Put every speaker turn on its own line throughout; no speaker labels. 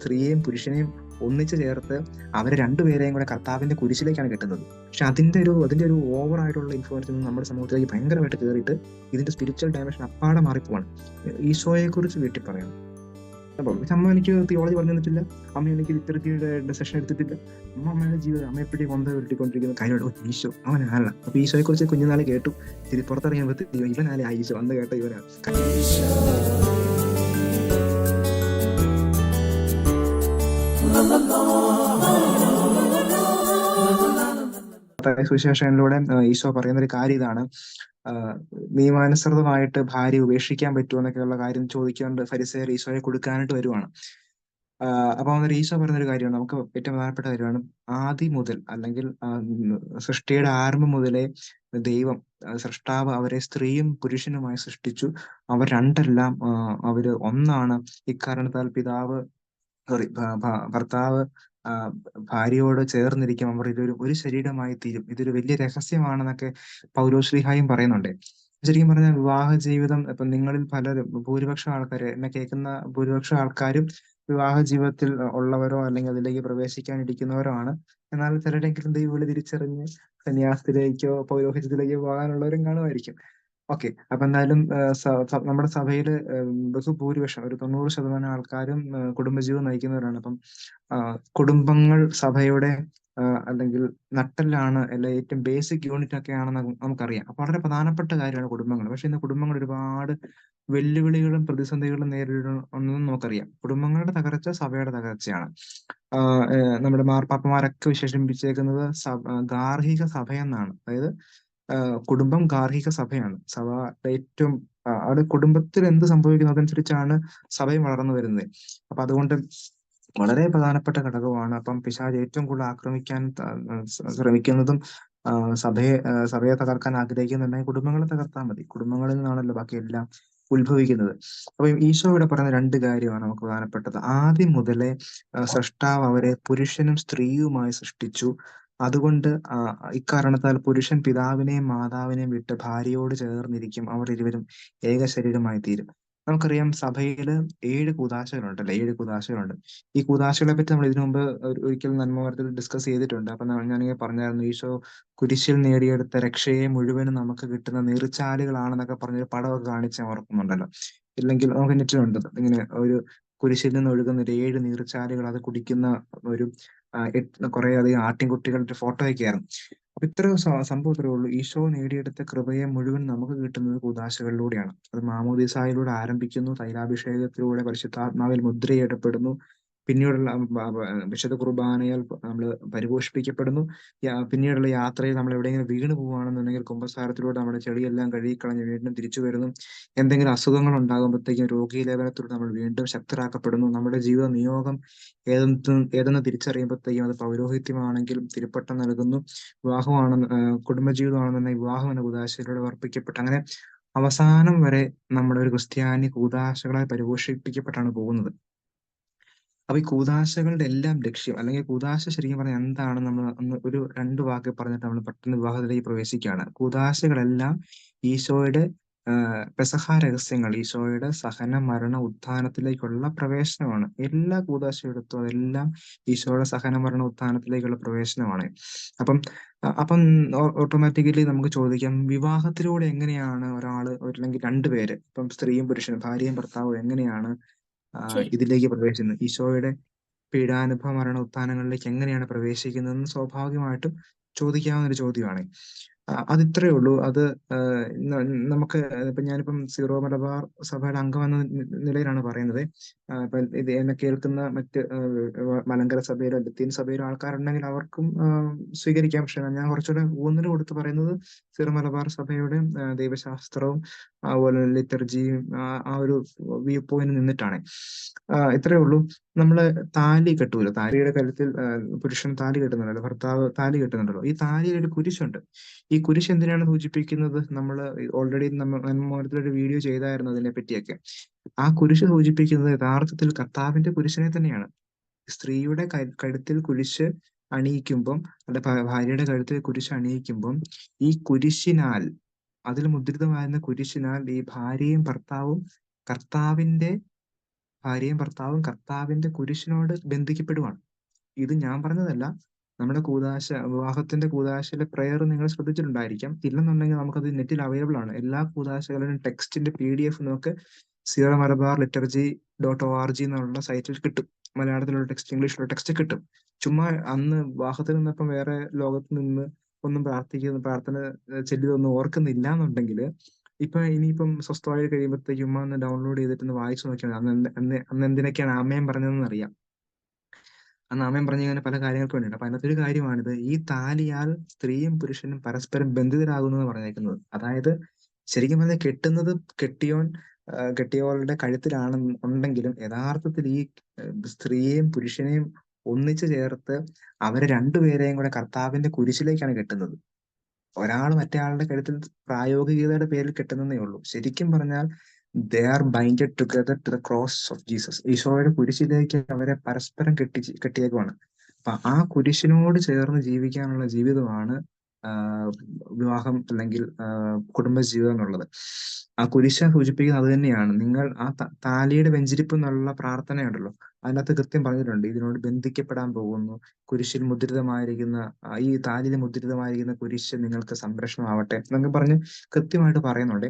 സ്ത്രീയെയും പുരുഷനെയും ഒന്നിച്ചു ചേർത്ത് അവരെ രണ്ടുപേരെയും കൂടെ കർത്താവിന്റെ കുരിശിലേക്കാണ് കെട്ടുന്നത്. പക്ഷെ അതിന്റെ ഒരു അതിന്റെ ഒരു ഓവർ ആയിട്ടുള്ള ഇൻഫ്ലുവൻസ് നമ്മുടെ സമൂഹത്തിലേക്ക് ഭയങ്കരമായിട്ട് കയറിയിട്ട് ഇതിന്റെ സ്പിരിച്വൽ ഡയമെൻഷൻ അപ്പാടെ മാറിപ്പോവാണ്. ഈശോയെ കുറിച്ച് വീട്ടിൽ പറയണം. അപ്പം അമ്മ എനിക്ക് തിയോളജി പറഞ്ഞു തന്നിട്ടില്ല. അമ്മ എനിക്ക് ഇത്തരത്തിയുടെ സെഷൻ എടുത്തിട്ടില്ല. അമ്മ അമ്മയുടെ ജീവിതം അമ്മ എപ്പോഴും കൊന്ത ഉരുട്ടിക്കൊണ്ടിരിക്കുന്ന കാര്യമാണ്. "ഓ, ഈശോ അവനാണല്ല അപ്പൊ ഈശോയെ കുറിച്ച് കുഞ്ഞുനാളെ കേട്ടു. തിരി പുറത്തിറങ്ങിയപ്പോൾ ഇവനാലേ ആ ഈശോ അന്ന് കേട്ട ഇവനാണ് സുവിശേഷനിലൂടെ ഈശോ പറയുന്ന ഒരു കാര്യം ഇതാണ്. നിയമാനുസൃതമായിട്ട് ഭാര്യ ഉപേക്ഷിക്കാൻ പറ്റുമോ എന്നൊക്കെയുള്ള കാര്യം ചോദിച്ചുകൊണ്ട് ഫരിസേർ ഈശോയെ കൊടുക്കാനായിട്ട് വരുവാണ്. അപ്പൊ അന്നേരം ഈശോ പറയുന്ന ഒരു കാര്യമാണ്. നമുക്ക് ഏറ്റവും പ്രധാനപ്പെട്ട കാര്യമാണ്. ആദി മുതൽ അല്ലെങ്കിൽ സൃഷ്ടിയുടെ ആരംഭം മുതലേ ദൈവം സൃഷ്ടാവ് അവരെ സ്ത്രീയും പുരുഷനുമായി സൃഷ്ടിച്ചു. അവർ രണ്ടെല്ലാം അവർ ഒന്നാണ്. ഇക്കാരണത്താൽ പിതാവ് സോറി ഭർത്താവ് ഭാര്യയോട് ചേർന്നിരിക്കും അവർ ഇതൊരു ഒരു ശരീരമായി തീരും. ഇതൊരു വലിയ രഹസ്യമാണെന്നൊക്കെ പൗലോശ്രീഹായും പറയുന്നുണ്ട്. ശരിക്കും പറഞ്ഞാൽ വിവാഹ ജീവിതം ഇപ്പൊ നിങ്ങളിൽ പലരും ഭൂരിപക്ഷം ആൾക്കാര് എന്നെ കേൾക്കുന്ന ഭൂരിപക്ഷം ആൾക്കാരും വിവാഹ ജീവിതത്തിൽ ഉള്ളവരോ അല്ലെങ്കിൽ അതിലേക്ക് പ്രവേശിക്കാനിരിക്കുന്നവരോ ആണ്. എന്നാൽ ചിലരെങ്കിലും ദൈവം തിരിച്ചറിഞ്ഞ് സന്യാസത്തിലേക്കോ പൗരോഹിത്യത്തിലേക്കോ പോകാനുള്ളവരും കാണുമായിരിക്കും. ഓക്കെ. അപ്പൊ എന്തായാലും നമ്മുടെ സഭയിൽ ബഹുഭൂരിപക്ഷം ഒരു തൊണ്ണൂറ് ശതമാനം ആൾക്കാരും കുടുംബജീവിതം നയിക്കുന്നവരാണ്. അപ്പം കുടുംബങ്ങൾ സഭയുടെ അല്ലെങ്കിൽ നട്ടെല്ലാണ് അല്ലെ ഏറ്റവും ബേസിക് യൂണിറ്റ് ഒക്കെ ആണെന്ന് നമുക്കറിയാം. അപ്പൊ വളരെ പ്രധാനപ്പെട്ട കാര്യമാണ് കുടുംബങ്ങൾ. പക്ഷെ ഇന്ന് കുടുംബങ്ങൾ ഒരുപാട് വെല്ലുവിളികളും പ്രതിസന്ധികളും നേരിടണമെന്നും നമുക്കറിയാം. കുടുംബങ്ങളുടെ തകർച്ച സഭയുടെ തകർച്ചയാണ്. നമ്മുടെ മാർപ്പാപ്പമാരൊക്കെ വിശേഷിപ്പിച്ചേക്കുന്നത് ഗാർഹിക സഭയെന്നാണ്. അതായത് കുടുംബം ഗാർഹിക സഭയാണ്. സഭ ഏറ്റവും അവിടെ കുടുംബത്തിൽ എന്ത് സംഭവിക്കുന്നു അതനുസരിച്ചാണ് സഭയും വളർന്നു വരുന്നത്. അപ്പൊ അതുകൊണ്ട് വളരെ പ്രധാനപ്പെട്ട ഘടകമാണ്. അപ്പം പിശാജ് ഏറ്റവും കൂടുതൽ ആക്രമിക്കാൻ ശ്രമിക്കുന്നതും സഭയെ സഭയെ തകർക്കാൻ ആഗ്രഹിക്കുന്നുണ്ടെങ്കിൽ കുടുംബങ്ങളെ തകർത്താൽ മതി. കുടുംബങ്ങളിൽ നിന്നാണല്ലോ ബാക്കി എല്ലാം ഉത്ഭവിക്കുന്നത്. അപ്പൊ ഈശോ ഇവിടെ പറയുന്ന രണ്ട് കാര്യമാണ് നമുക്ക് പ്രധാനപ്പെട്ടത്. ആദ്യം മുതലേ സൃഷ്ടാവ് അവരെ പുരുഷനും സ്ത്രീയുമായി സൃഷ്ടിച്ചു. അതുകൊണ്ട് ആ, ഇക്കാരണത്താൽ പുരുഷൻ പിതാവിനെയും മാതാവിനെയും വിട്ട് ഭാര്യയോട് ചേർന്നിരിക്കും അവർ ഇരുവരും ഏക ശരീരമായി തീരും നമുക്കറിയാം സഭയിൽ ഏഴ് കൂതാശകളുണ്ട് അല്ലെ ഏഴ് കൂതാശകളുണ്ട്. ഈ കൂതാശകളെ പറ്റി നമ്മൾ ഇതിനു മുമ്പ് ഒരിക്കലും നന്മവർത്തിൽ ഡിസ്കസ് ചെയ്തിട്ടുണ്ട്. അപ്പൊ ഞാനിങ്ങനെ പറഞ്ഞായിരുന്നു ഈശോ കുരിശിൽ നേടിയെടുത്ത രക്ഷയെ മുഴുവനും നമുക്ക് കിട്ടുന്ന നീർച്ചാലുകളാണെന്നൊക്കെ പറഞ്ഞൊരു പടമൊക്കെ കാണിച്ച് ഓർക്കുന്നുണ്ടല്ലോ. ഇല്ലെങ്കിൽ നമുക്ക് നെറ്റിലുണ്ട്. ഇങ്ങനെ ഒരു കുരിശിൽ നിന്ന് ഒഴുകുന്ന ഒരു ഏഴ് നീർച്ചാലുകൾ അത് കുടിക്കുന്ന ഒരു കുറെ അധികം ആട്ടിൻകുട്ടികളുടെ ഫോട്ടോയൊക്കെ ആയിരുന്നു അപ്പൊ ഇത്ര സംഭവം ഇത്രേ ഉള്ളൂ. ഈശോ നേടിയെടുത്ത കൃപയെ മുഴുവൻ നമുക്ക് കിട്ടുന്നത് കൂതാശകളിലൂടെയാണ് അത് മാമോദിസായിലൂടെ ആരംഭിക്കുന്നു. തൈലാഭിഷേകത്തിലൂടെ പരിശുദ്ധാത്മാവിൽ മുദ്രയിടപ്പെടുന്നു. പിന്നീടുള്ള വിശുദ്ധ കുർബാനയാൽ നമ്മൾ പരിപോഷിപ്പിക്കപ്പെടുന്നു. പിന്നീടുള്ള യാത്രയിൽ നമ്മൾ എവിടെയെങ്കിലും വീണ് പോവുകയാണെന്നുണ്ടെങ്കിൽ കുമ്പസാരത്തിലൂടെ നമ്മുടെ ചെളിയെല്ലാം കഴുകിക്കളഞ്ഞ് വീണ്ടും തിരിച്ചു വരുന്നു. എന്തെങ്കിലും അസുഖങ്ങൾ ഉണ്ടാകുമ്പോഴത്തേക്കും രോഗി ലേപനത്തിലൂടെ നമ്മൾ വീണ്ടും ശക്തരാക്കപ്പെടുന്നു. നമ്മുടെ ജീവിത നിയോഗം ഏതെന്ന് ഏതെന്ന് തിരിച്ചറിയുമ്പോഴത്തേക്കും അത് പൗരോഹിത്യമാണെങ്കിലും തിരുപ്പട്ടം നൽകുന്നു. വിവാഹമാണെന്ന് കുടുംബജീവിതമാണെന്നുണ്ടെങ്കിൽ വിവാഹം എന്ന ഉദാശയിലൂടെ വർപ്പിക്കപ്പെട്ട് അങ്ങനെ അവസാനം വരെ നമ്മുടെ ഒരു ക്രിസ്ത്യാനി കൂതാശകളായി പരിപോഷിപ്പിക്കപ്പെട്ടാണ് പോകുന്നത്. അപ്പൊ ഈ കൂതാശകളുടെ എല്ലാം ലക്ഷ്യം അല്ലെങ്കിൽ കൂതാശ ശരിക്കും പറഞ്ഞാൽ എന്താണ് നമ്മൾ ഒന്ന് ഒരു രണ്ട് വാക്ക് പറഞ്ഞിട്ട് നമ്മൾ പെട്ടെന്ന് വിവാഹത്തിലേക്ക് പ്രവേശിക്കുകയാണ്. കൂതാശകളെല്ലാം ഈശോയുടെ പെസഹ രഹസ്യങ്ങൾ ഈശോയുടെ സഹന മരണ ഉത്ഥാനത്തിലേക്കുള്ള പ്രവേശനമാണ്. എല്ലാ കൂതാശയെടുത്തും അതെല്ലാം ഈശോയുടെ സഹന മരണ ഉത്ഥാനത്തിലേക്കുള്ള പ്രവേശനമാണ്. അപ്പം അപ്പം ഓട്ടോമാറ്റിക്കലി നമുക്ക് ചോദിക്കാം വിവാഹത്തിലൂടെ എങ്ങനെയാണ് ഒരാൾ ഒരു അല്ലെങ്കിൽ രണ്ടുപേര് ഇപ്പം സ്ത്രീയും പുരുഷനും ഭാര്യയും ഭർത്താവും എങ്ങനെയാണ് ഇതിലേക്ക് പ്രവേശിക്കുന്നത് ഈശോയുടെ പീഡാനുഭവ മരണ ഉത്ഥാനങ്ങളിലേക്ക് എങ്ങനെയാണ് പ്രവേശിക്കുന്നതെന്ന് സ്വാഭാവികമായിട്ടും ചോദിക്കാവുന്ന ഒരു ചോദ്യമാണ്. അത് ഇത്രയേ ഉള്ളൂ. അത് നമുക്ക് ഇപ്പൊ ഞാനിപ്പം സീറോ മലബാർ സഭയുടെ അംഗം എന്ന നിലയിലാണ് പറയുന്നത്. ഇപ്പൊ ഇത് എന്നെ കേൾക്കുന്ന മറ്റ് മലങ്കര സഭയിലോ ലത്തീൻ സഭയിലോ ആൾക്കാരുണ്ടെങ്കിൽ അവർക്കും സ്വീകരിക്കാം. പക്ഷെ ഞാൻ കുറച്ചുകൂടെ ഊന്നൽ കൊടുത്ത് പറയുന്നത് സീറോ മലബാർ സഭയുടെ ദൈവശാസ്ത്രവും അതുപോലെ ലിറ്റർജിയും ആ ഒരു വ്യൂ പോയിന്റ് നിന്നിട്ടാണ്. ഇത്രയേ ഉള്ളൂ. നമ്മൾ താലി കെട്ടൂല? താലിയുടെ കാര്യത്തിൽ പുരുഷൻ താലി കെട്ടുന്നുണ്ടല്ലോ ഭർത്താവ് താലി കെട്ടുന്നുണ്ടല്ലോ. ഈ താലിയിൽ ഒരു കുരിശുണ്ട്. ഈ കുരിശ് എന്തിനാണ് സൂചിപ്പിക്കുന്നത്? നമ്മൾ ഓൾറെഡി നമ്മൾ ഒരു വീഡിയോ ചെയ്തായിരുന്നു അതിനെ പറ്റിയൊക്കെ. ആ കുരിശ് സൂചിപ്പിക്കുന്നത് യഥാർത്ഥത്തിൽ കർത്താവിന്റെ കുരിശിനെ തന്നെയാണ്. സ്ത്രീയുടെ കഴുത്തിൽ കുരിശ് അണിയിക്കുമ്പം അല്ല ഭാര്യയുടെ കഴുത്തിൽ കുരിശ് അണിയിക്കുമ്പം ഈ കുരിശിനാൽ അതിൽ മുദ്രിതമായിരുന്ന കുരിശിനാൽ ഈ ഭാര്യയും ഭർത്താവും കർത്താവിന്റെ ഭാര്യയും ഭർത്താവും കർത്താവിന്റെ കുരിശിനോട് ബന്ധിക്കപ്പെടുവാണ്. ഇത് ഞാൻ പറഞ്ഞതല്ല. നമ്മുടെ കൂതാശ വിവാഹത്തിന്റെ കൂതാശയിലെ പ്രയർ നിങ്ങൾ ശ്രദ്ധിച്ചിട്ടുണ്ടായിരിക്കാം. ഇല്ലെന്നുണ്ടെങ്കിൽ നമുക്കത് നെറ്റിൽ അവൈലബിൾ ആണ്. എല്ലാ കൂതാശകളിലും ടെക്സ്റ്റിന്റെ പി ഡി എഫ് നമുക്ക് Syro Malabar liturgy dot O R G എന്നുള്ള സൈറ്റിൽ കിട്ടും. മലയാളത്തിലുള്ള ടെക്സ്റ്റ് ഇംഗ്ലീഷിലുള്ള ടെക്സ്റ്റ് കിട്ടും. ചുമ്മാ അന്ന് വിവാഹത്തിൽ നിന്നപ്പം വേറെ ലോകത്ത് നിന്ന് ഒന്നും പ്രാർത്ഥിക്കുന്ന പ്രാർത്ഥന ചെല്ലിയതൊന്നും ഓർക്കുന്നില്ല എന്നുണ്ടെങ്കിൽ ഇപ്പൊ ഇനിയിപ്പം സ്വസ്ഥമായി കഴിയുമ്പോഴത്തേക്ക് ഉമ്മ ഒന്ന് ഡൗൺലോഡ് ചെയ്തിട്ട് ഒന്ന് വായിച്ചു നോക്കിയാൽ അന്ന് അന്ന് എന്തിനൊക്കെയാണ് അമ്മയും പറഞ്ഞതെന്ന് അറിയാം. അന്ന് അമ്മയും പറഞ്ഞ ഇങ്ങനെ പല കാര്യങ്ങൾക്ക് വേണ്ടിയിട്ട്. അപ്പൊ അതിനകത്തൊരു കാര്യമാണിത്. ഈ താലിയാൽ സ്ത്രീയും പുരുഷനും പരസ്പരം ബന്ധിതരാകുന്നു എന്ന് പറഞ്ഞേക്കുന്നത്. അതായത് ശരിക്കും പറഞ്ഞാൽ കെട്ടുന്നത് കെട്ടിയോൻ കെട്ടിയവളുടെ കഴുത്തിലാണ് ഉണ്ടെങ്കിലും യഥാർത്ഥത്തിൽ ഈ സ്ത്രീയെയും പുരുഷനെയും ഒന്നിച്ചു ചേർത്ത് അവരെ രണ്ടുപേരെയും കൂടെ കർത്താവിന്റെ കുരിശിലേക്കാണ് കെട്ടുന്നത്. ഒരാൾ മറ്റേ ആളുടെ കഴുത്തിൽ പ്രായോഗികതയുടെ പേരിൽ കെട്ടുന്നതേ ഉള്ളൂ. ശരിക്കും പറഞ്ഞാൽ they are binded together to the cross of Jesus ഈശോയുടെ കുരിശിലേക്ക് അവരെ പരസ്പരം കെട്ടി കെട്ടിയേക്കുവാണ്. അപ്പൊ ആ കുരിശിനോട് ചേർന്ന് ജീവിക്കാനുള്ള ജീവിതമാണ് വിവാഹം അല്ലെങ്കിൽ കുടുംബജീവിതം എന്നുള്ളത് ആ കുരിശ സൂചിപ്പിക്കുന്നത് അത് തന്നെയാണ്. നിങ്ങൾ ആ താലിയുടെ വെഞ്ചിരിപ്പ് എന്നുള്ള പ്രാർത്ഥനയുണ്ടല്ലോ. അതിനകത്ത് കൃത്യം പറഞ്ഞിട്ടുണ്ട്. ഇതിനോട് ബന്ധിക്കപ്പെടാൻ പോകുന്നു. കുരിശിൽ മുദ്രിതമായിരിക്കുന്ന ഈ താലിയിൽ മുദ്രിതമായിരിക്കുന്ന കുരിശ് നിങ്ങൾക്ക് സംരക്ഷണമാവട്ടെ എന്നൊക്കെ പറഞ്ഞ് കൃത്യമായിട്ട് പറയുന്നുണ്ട്.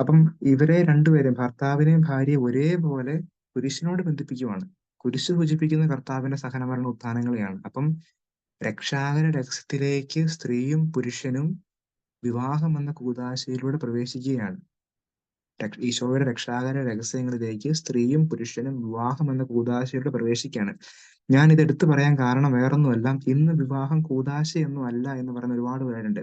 അപ്പം ഇവരെ രണ്ടുപേരും ഭർത്താവിനെയും ഭാര്യയും ഒരേപോലെ കുരിശിനോട് ബന്ധിപ്പിക്കുവാണ്. കുരിശ് സൂചിപ്പിക്കുന്ന കർത്താവിന്റെ സഹനമരണ ഉത്ഥാനങ്ങളെയാണ്. അപ്പം രക്ഷാകര രഹസ്യത്തിലേക്ക് സ്ത്രീയും പുരുഷനും വിവാഹം എന്ന കൂതാശയിലൂടെ പ്രവേശിക്കുകയാണ്. ഈശോയുടെ രക്ഷാകര രഹസ്യങ്ങളിലേക്ക് സ്ത്രീയും പുരുഷനും വിവാഹം എന്ന കൂതാശയിലൂടെ പ്രവേശിക്കുകയാണ്. ഞാൻ ഇത് എടുത്തു പറയാൻ കാരണം വേറൊന്നുമല്ല. ഇന്ന് വിവാഹം കൂതാശയൊന്നും അല്ല എന്ന് പറയുന്ന ഒരുപാട് പേരുണ്ട്.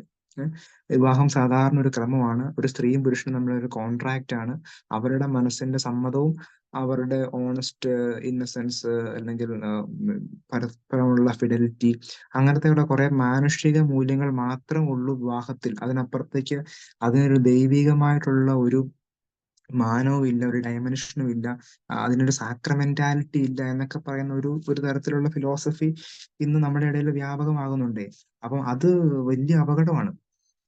വിവാഹം സാധാരണ ഒരു ക്രമമാണ്. ഒരു സ്ത്രീയും പുരുഷനും തമ്മിലുള്ള ഒരു കോൺട്രാക്റ്റ് ആണ്. അവരുടെ മനസ്സിന്റെ സമ്മതവും അവരുടെ ഓണസ്റ്റ് ഇന്നസെൻസ് അല്ലെങ്കിൽ പരസ്പരമുള്ള ഫിഡലിറ്റി അങ്ങനത്തെയുള്ള കുറെ മാനുഷിക മൂല്യങ്ങൾ മാത്രമേ ഉള്ളൂ വിവാഹത്തിൽ. അതിനപ്പുറത്തേക്ക് അതിനൊരു ദൈവികമായിട്ടുള്ള ഒരു മാനവും ഇല്ല ഒരു ഡയമെൻഷനും ഇല്ല. അതിനൊരു സാക്രമെന്റാലിറ്റി ഇല്ല എന്നൊക്കെ പറയുന്ന ഒരു ഒരു തരത്തിലുള്ള ഫിലോസഫി ഇന്ന് നമ്മുടെ ഇടയിൽ വ്യാപകമാകുന്നുണ്ടേ. അപ്പം അത് വലിയ അപകടമാണ്.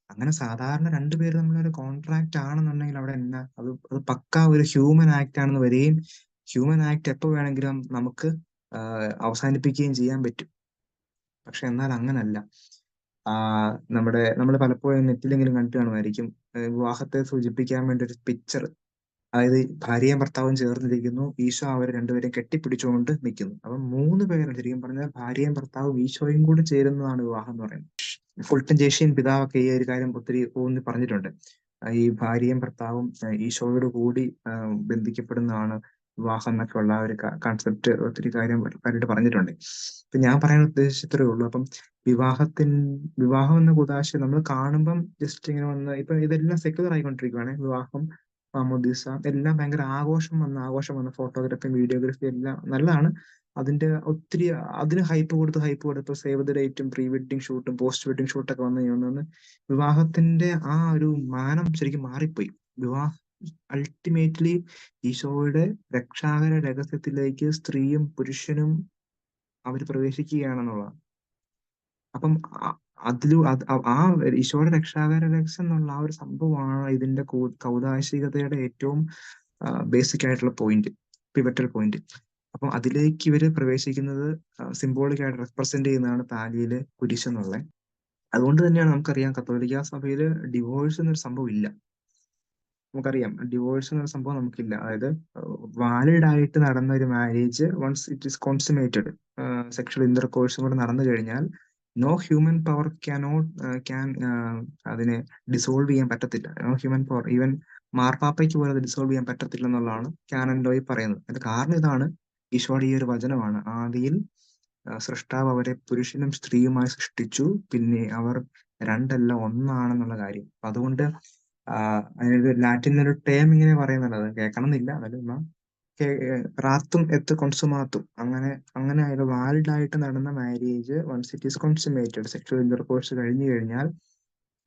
അങ്ങനെ സാധാരണ രണ്ടുപേര് തമ്മിലൊരു കോൺട്രാക്ട് ആണെന്നുണ്ടെങ്കിൽ അവിടെ എന്നാ അത് അത് പക്ക ഒരു ഹ്യൂമൻ ആക്ട് ആണെന്ന് വരികയും ഹ്യൂമൻ ആക്ട് എപ്പോ വേണമെങ്കിലും നമുക്ക് അവസാനിപ്പിക്കുകയും ചെയ്യാൻ പറ്റും. പക്ഷെ എന്നാൽ അങ്ങനല്ല. നമ്മുടെ നമ്മൾ പലപ്പോഴും നെറ്റിലെങ്കിലും കണ്ടു കാണുമായിരിക്കും. വിവാഹത്തെ സൂചിപ്പിക്കാൻ വേണ്ടി ഒരു പിക്ചർ അതായത് ഭാര്യയും ഭർത്താവും ചേർന്നിരിക്കുന്നു. ഈശോ അവരെ രണ്ടുപേരെയും കെട്ടിപ്പിടിച്ചുകൊണ്ട് നിൽക്കുന്നു. അപ്പം മൂന്ന് പേരാണ് ശരിക്കും പറഞ്ഞാൽ ഭാര്യയും ഭർത്താവും ഈശോയും കൂടി ചേരുന്നതാണ് വിവാഹം എന്ന് പറയുന്നത്. ഫുൾട്ടൻ ജേഷ്യൻ പിതാവൊക്കെ ഈ ഒരു കാര്യം ഒത്തിരി ഊന്നി പറഞ്ഞിട്ടുണ്ട്. ഈ ഭാര്യയും ഭർത്താവും ഈശോയോട് കൂടി ബന്ധിക്കപ്പെടുന്നതാണ് വിവാഹം എന്നൊക്കെ ഉള്ള ഒരു കൺസെപ്റ്റ് ഒത്തിരി കാര്യം കാര്യമായിട്ട് പറഞ്ഞിട്ടുണ്ട്. ഇപ്പൊ ഞാൻ പറയാൻ ഉദ്ദേശിച്ചത്രേ ഉള്ളൂ. അപ്പം വിവാഹത്തിൻ വിവാഹം എന്ന കുതാശ നമ്മൾ കാണുമ്പം ജസ്റ്റ് ഇങ്ങനെ വന്ന് ഇപ്പൊ ഇതെല്ലാം സെക്യുലർ ആയിക്കൊണ്ടിരിക്കുകയാണ് വിവാഹം മാമോദിസ എല്ലാം ഭയങ്കര ആഘോഷം വന്ന ആഘോഷം വന്ന ഫോട്ടോഗ്രാഫി വീഡിയോഗ്രാഫി എല്ലാം നല്ലതാണ്. അതിന്റെ ഒത്തിരി അതിന് ഹൈപ്പ് കൊടുത്ത് ഹൈപ്പ് കൊടുത്ത് സേവ് ദ ഡേറ്റും പ്രീ വെഡിങ് ഷൂട്ടും പോസ്റ്റ് വെഡിങ് ഷൂട്ടൊക്കെ വന്നു കഴിഞ്ഞാൽ വിവാഹത്തിന്റെ ആ ഒരു മാനം ശരിക്കും മാറിപ്പോയി. വിവാഹ അൾട്ടിമേറ്റ്ലി ഈശോയുടെ രക്ഷാകര രഹസ്യത്തിലേക്ക് സ്ത്രീയും പുരുഷനും അവർ പ്രവേശിക്കുകയാണെന്നുള്ളതാണ്. അപ്പം അതിലു ആ ഈശോയുടെ രക്ഷാകര രക്ഷ എന്നുള്ള ആ ഒരു സംഭവമാണ് ഇതിന്റെ കൗതാശികതയുടെ ഏറ്റവും ബേസിക് ആയിട്ടുള്ള പോയിന്റ് പിവറ്റൽ പോയിന്റ് അപ്പം അതിലേക്ക് ഇവർ പ്രവേശിക്കുന്നത് സിംബോളിക് ആയിട്ട് റെപ്രസെന്റ് ചെയ്യുന്നതാണ് താലിയിലെ കുരിശ് എന്നുള്ളത് അതുകൊണ്ട് തന്നെയാണ് നമുക്കറിയാം കത്തോലിക്ക സഭയിൽ ഡിവോഴ്സ് എന്നൊരു സംഭവം ഇല്ല. നമുക്കറിയാം ഡിവോഴ്സ് എന്നൊരു സംഭവം നമുക്കില്ല. അതായത് വാലിഡ് ആയിട്ട് നടന്ന ഒരു marriage once it is consummated sexual ഇന്റർകോഴ്സും കൂടെ നടന്നു കഴിഞ്ഞാൽ no human power cannot can അതിനെ ഡിസോൾവ് ചെയ്യാൻ പറ്റത്തില്ല. നോ ഹ്യൂമൻ പവർ ഈവൻ മാർപ്പാപ്പയ്ക്ക് പോലും അത് ഡിസോൾവ് ചെയ്യാൻ പറ്റത്തില്ല എന്നുള്ളതാണ് ക്യാനൻ ലോയി പറയുന്നത്. അതിന്റെ കാരണം ഇതാണ്. ഈശോയുടെ ഈ ഒരു വചനമാണ്. ആദിയിൽ സൃഷ്ടാവ് അവരെ പുരുഷനും സ്ത്രീയുമായി സൃഷ്ടിച്ചു. പിന്നെ അവർ രണ്ടല്ല ഒന്നാണെന്നുള്ള കാര്യം. അതുകൊണ്ട് അതിനൊരു ലാറ്റിനിലൊരു ടേം ഇങ്ങനെ പറയുന്നുണ്ട്. അത് കേൾക്കണം എന്നില്ല എന്നാലും റാത്തും എത്ത് കൊൺസുമാത്തും. അങ്ങനെ അങ്ങനെ അതിൽ വാലിഡ് ആയിട്ട് നടന്ന marriage once it is consummated sexual intercourse കഴിഞ്ഞു കഴിഞ്ഞാൽ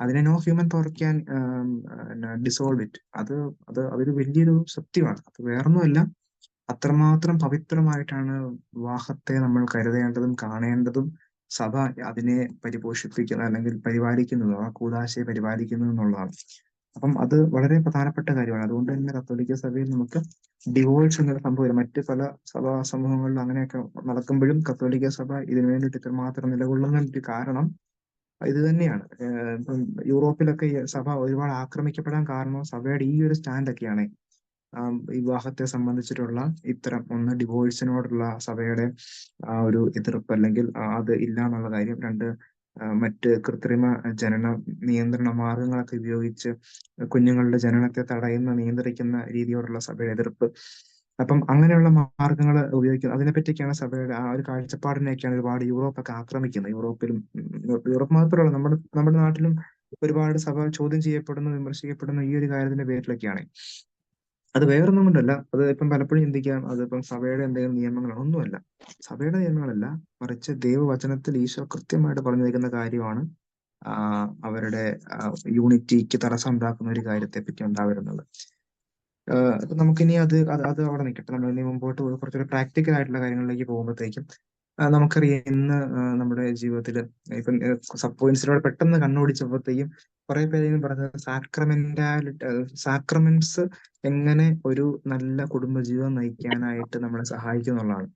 അതിനെ no human power can dissolve it അത് അത് അതൊരു വലിയൊരു സത്യമാണ്. അത് വേറൊന്നുമല്ല. അത്രമാത്രം പവിത്രമായിട്ടാണ് വിവാഹത്തെ നമ്മൾ കരുതേണ്ടതും കാണേണ്ടതും സഭ അതിനെ പരിപോഷിപ്പിക്കുന്നത് അല്ലെങ്കിൽ പരിപാലിക്കുന്നതും ആ കൂതാശയെ പരിപാലിക്കുന്നു എന്നുള്ളതാണ്. അപ്പം അത് വളരെ പ്രധാനപ്പെട്ട കാര്യമാണ്. അതുകൊണ്ട് തന്നെ കത്തോലിക്ക സഭയിൽ നമുക്ക് ഡിവോഴ്സ് എന്നൊരു സംഭവം മറ്റ് പല സഭാ സമൂഹങ്ങളിലും അങ്ങനെയൊക്കെ നടക്കുമ്പോഴും കത്തോലിക്ക സഭ ഇതിനു വേണ്ടിയിട്ട് ഇത്രമാത്രം നിലകൊള്ളുന്നതിന്റെ കാരണം ഇത് തന്നെയാണ്. ഇപ്പം യൂറോപ്പിലൊക്കെ സഭ ഒരുപാട് ആക്രമിക്കപ്പെടാൻ കാരണം സഭയുടെ ഈ ഒരു സ്റ്റാൻഡൊക്കെയാണ്. വിവാഹത്തെ സംബന്ധിച്ചിട്ടുള്ള ഇത്തരം ഒന്ന് ഡിവോഴ്സിനോടുള്ള സഭയുടെ ആ ഒരു എതിർപ്പ് അല്ലെങ്കിൽ അത് ഇല്ല എന്നുള്ള കാര്യം. രണ്ട് മറ്റ് കൃത്രിമ ജനന നിയന്ത്രണ മാർഗങ്ങളൊക്കെ ഉപയോഗിച്ച് കുഞ്ഞുങ്ങളുടെ ജനനത്തെ തടയുന്ന നിയന്ത്രിക്കുന്ന രീതിയോടുള്ള സഭയുടെ എതിർപ്പ്. അപ്പം അങ്ങനെയുള്ള മാർഗങ്ങൾ ഉപയോഗിക്കുന്നത് അതിനെപ്പറ്റിയൊക്കെയാണ് സഭയുടെ ആ ഒരു കാഴ്ചപ്പാടിനെയൊക്കെയാണ് ഒരുപാട് യൂറോപ്പൊക്കെ ആക്രമിക്കുന്നത്. യൂറോപ്പിലും യൂറോപ്പ് മാത്രമല്ല നമ്മുടെ നമ്മുടെ നാട്ടിലും ഒരുപാട് സഭ ചോദ്യം ചെയ്യപ്പെടുന്നു വിമർശിക്കപ്പെടുന്നു ഈ ഒരു കാര്യത്തിന്റെ പേരിലൊക്കെയാണ്. അത് വേറൊന്നും കൊണ്ടല്ല. അത് ഇപ്പം പലപ്പോഴും ചിന്തിക്കാം. അതിപ്പം സഭയുടെ എന്തെങ്കിലും നിയമങ്ങളാണ്. ഒന്നുമല്ല. സഭയുടെ നിയമങ്ങളല്ല. മറിച്ച് ദൈവവചനത്തിൽ ഈശോ കൃത്യമായിട്ട് പറഞ്ഞിരിക്കുന്ന കാര്യമാണ് അവരുടെ യൂണിറ്റിക്ക് തടസ്സം ഉണ്ടാക്കുന്ന ഒരു കാര്യത്തെ പറ്റി ഉണ്ടാവരുന്നത് നമുക്കിനി അത് അത് അവിടെ നിൽക്കട്ടെ. നമ്മൾ ഇനി മുമ്പോട്ട് കുറച്ചുകൂടി പ്രാക്ടിക്കൽ ആയിട്ടുള്ള കാര്യങ്ങളിലേക്ക് പോകുമ്പോഴത്തേക്കും നമുക്കറിയാം ഇന്ന് നമ്മുടെ ജീവിതത്തിൽ ഇപ്പം സബ് പോയിന്റ്സിലൂടെ പെട്ടെന്ന് കണ്ണോടിച്ചപ്പോഴത്തേക്കും കുറെ പേര് പറഞ്ഞത് സാക്രമെന്റാലിറ്റി സാക്രമെന്റ്സ് എങ്ങനെ ഒരു നല്ല കുടുംബജീവിതം നയിക്കാനായിട്ട് നമ്മളെ സഹായിക്കും എന്നുള്ളതാണ്.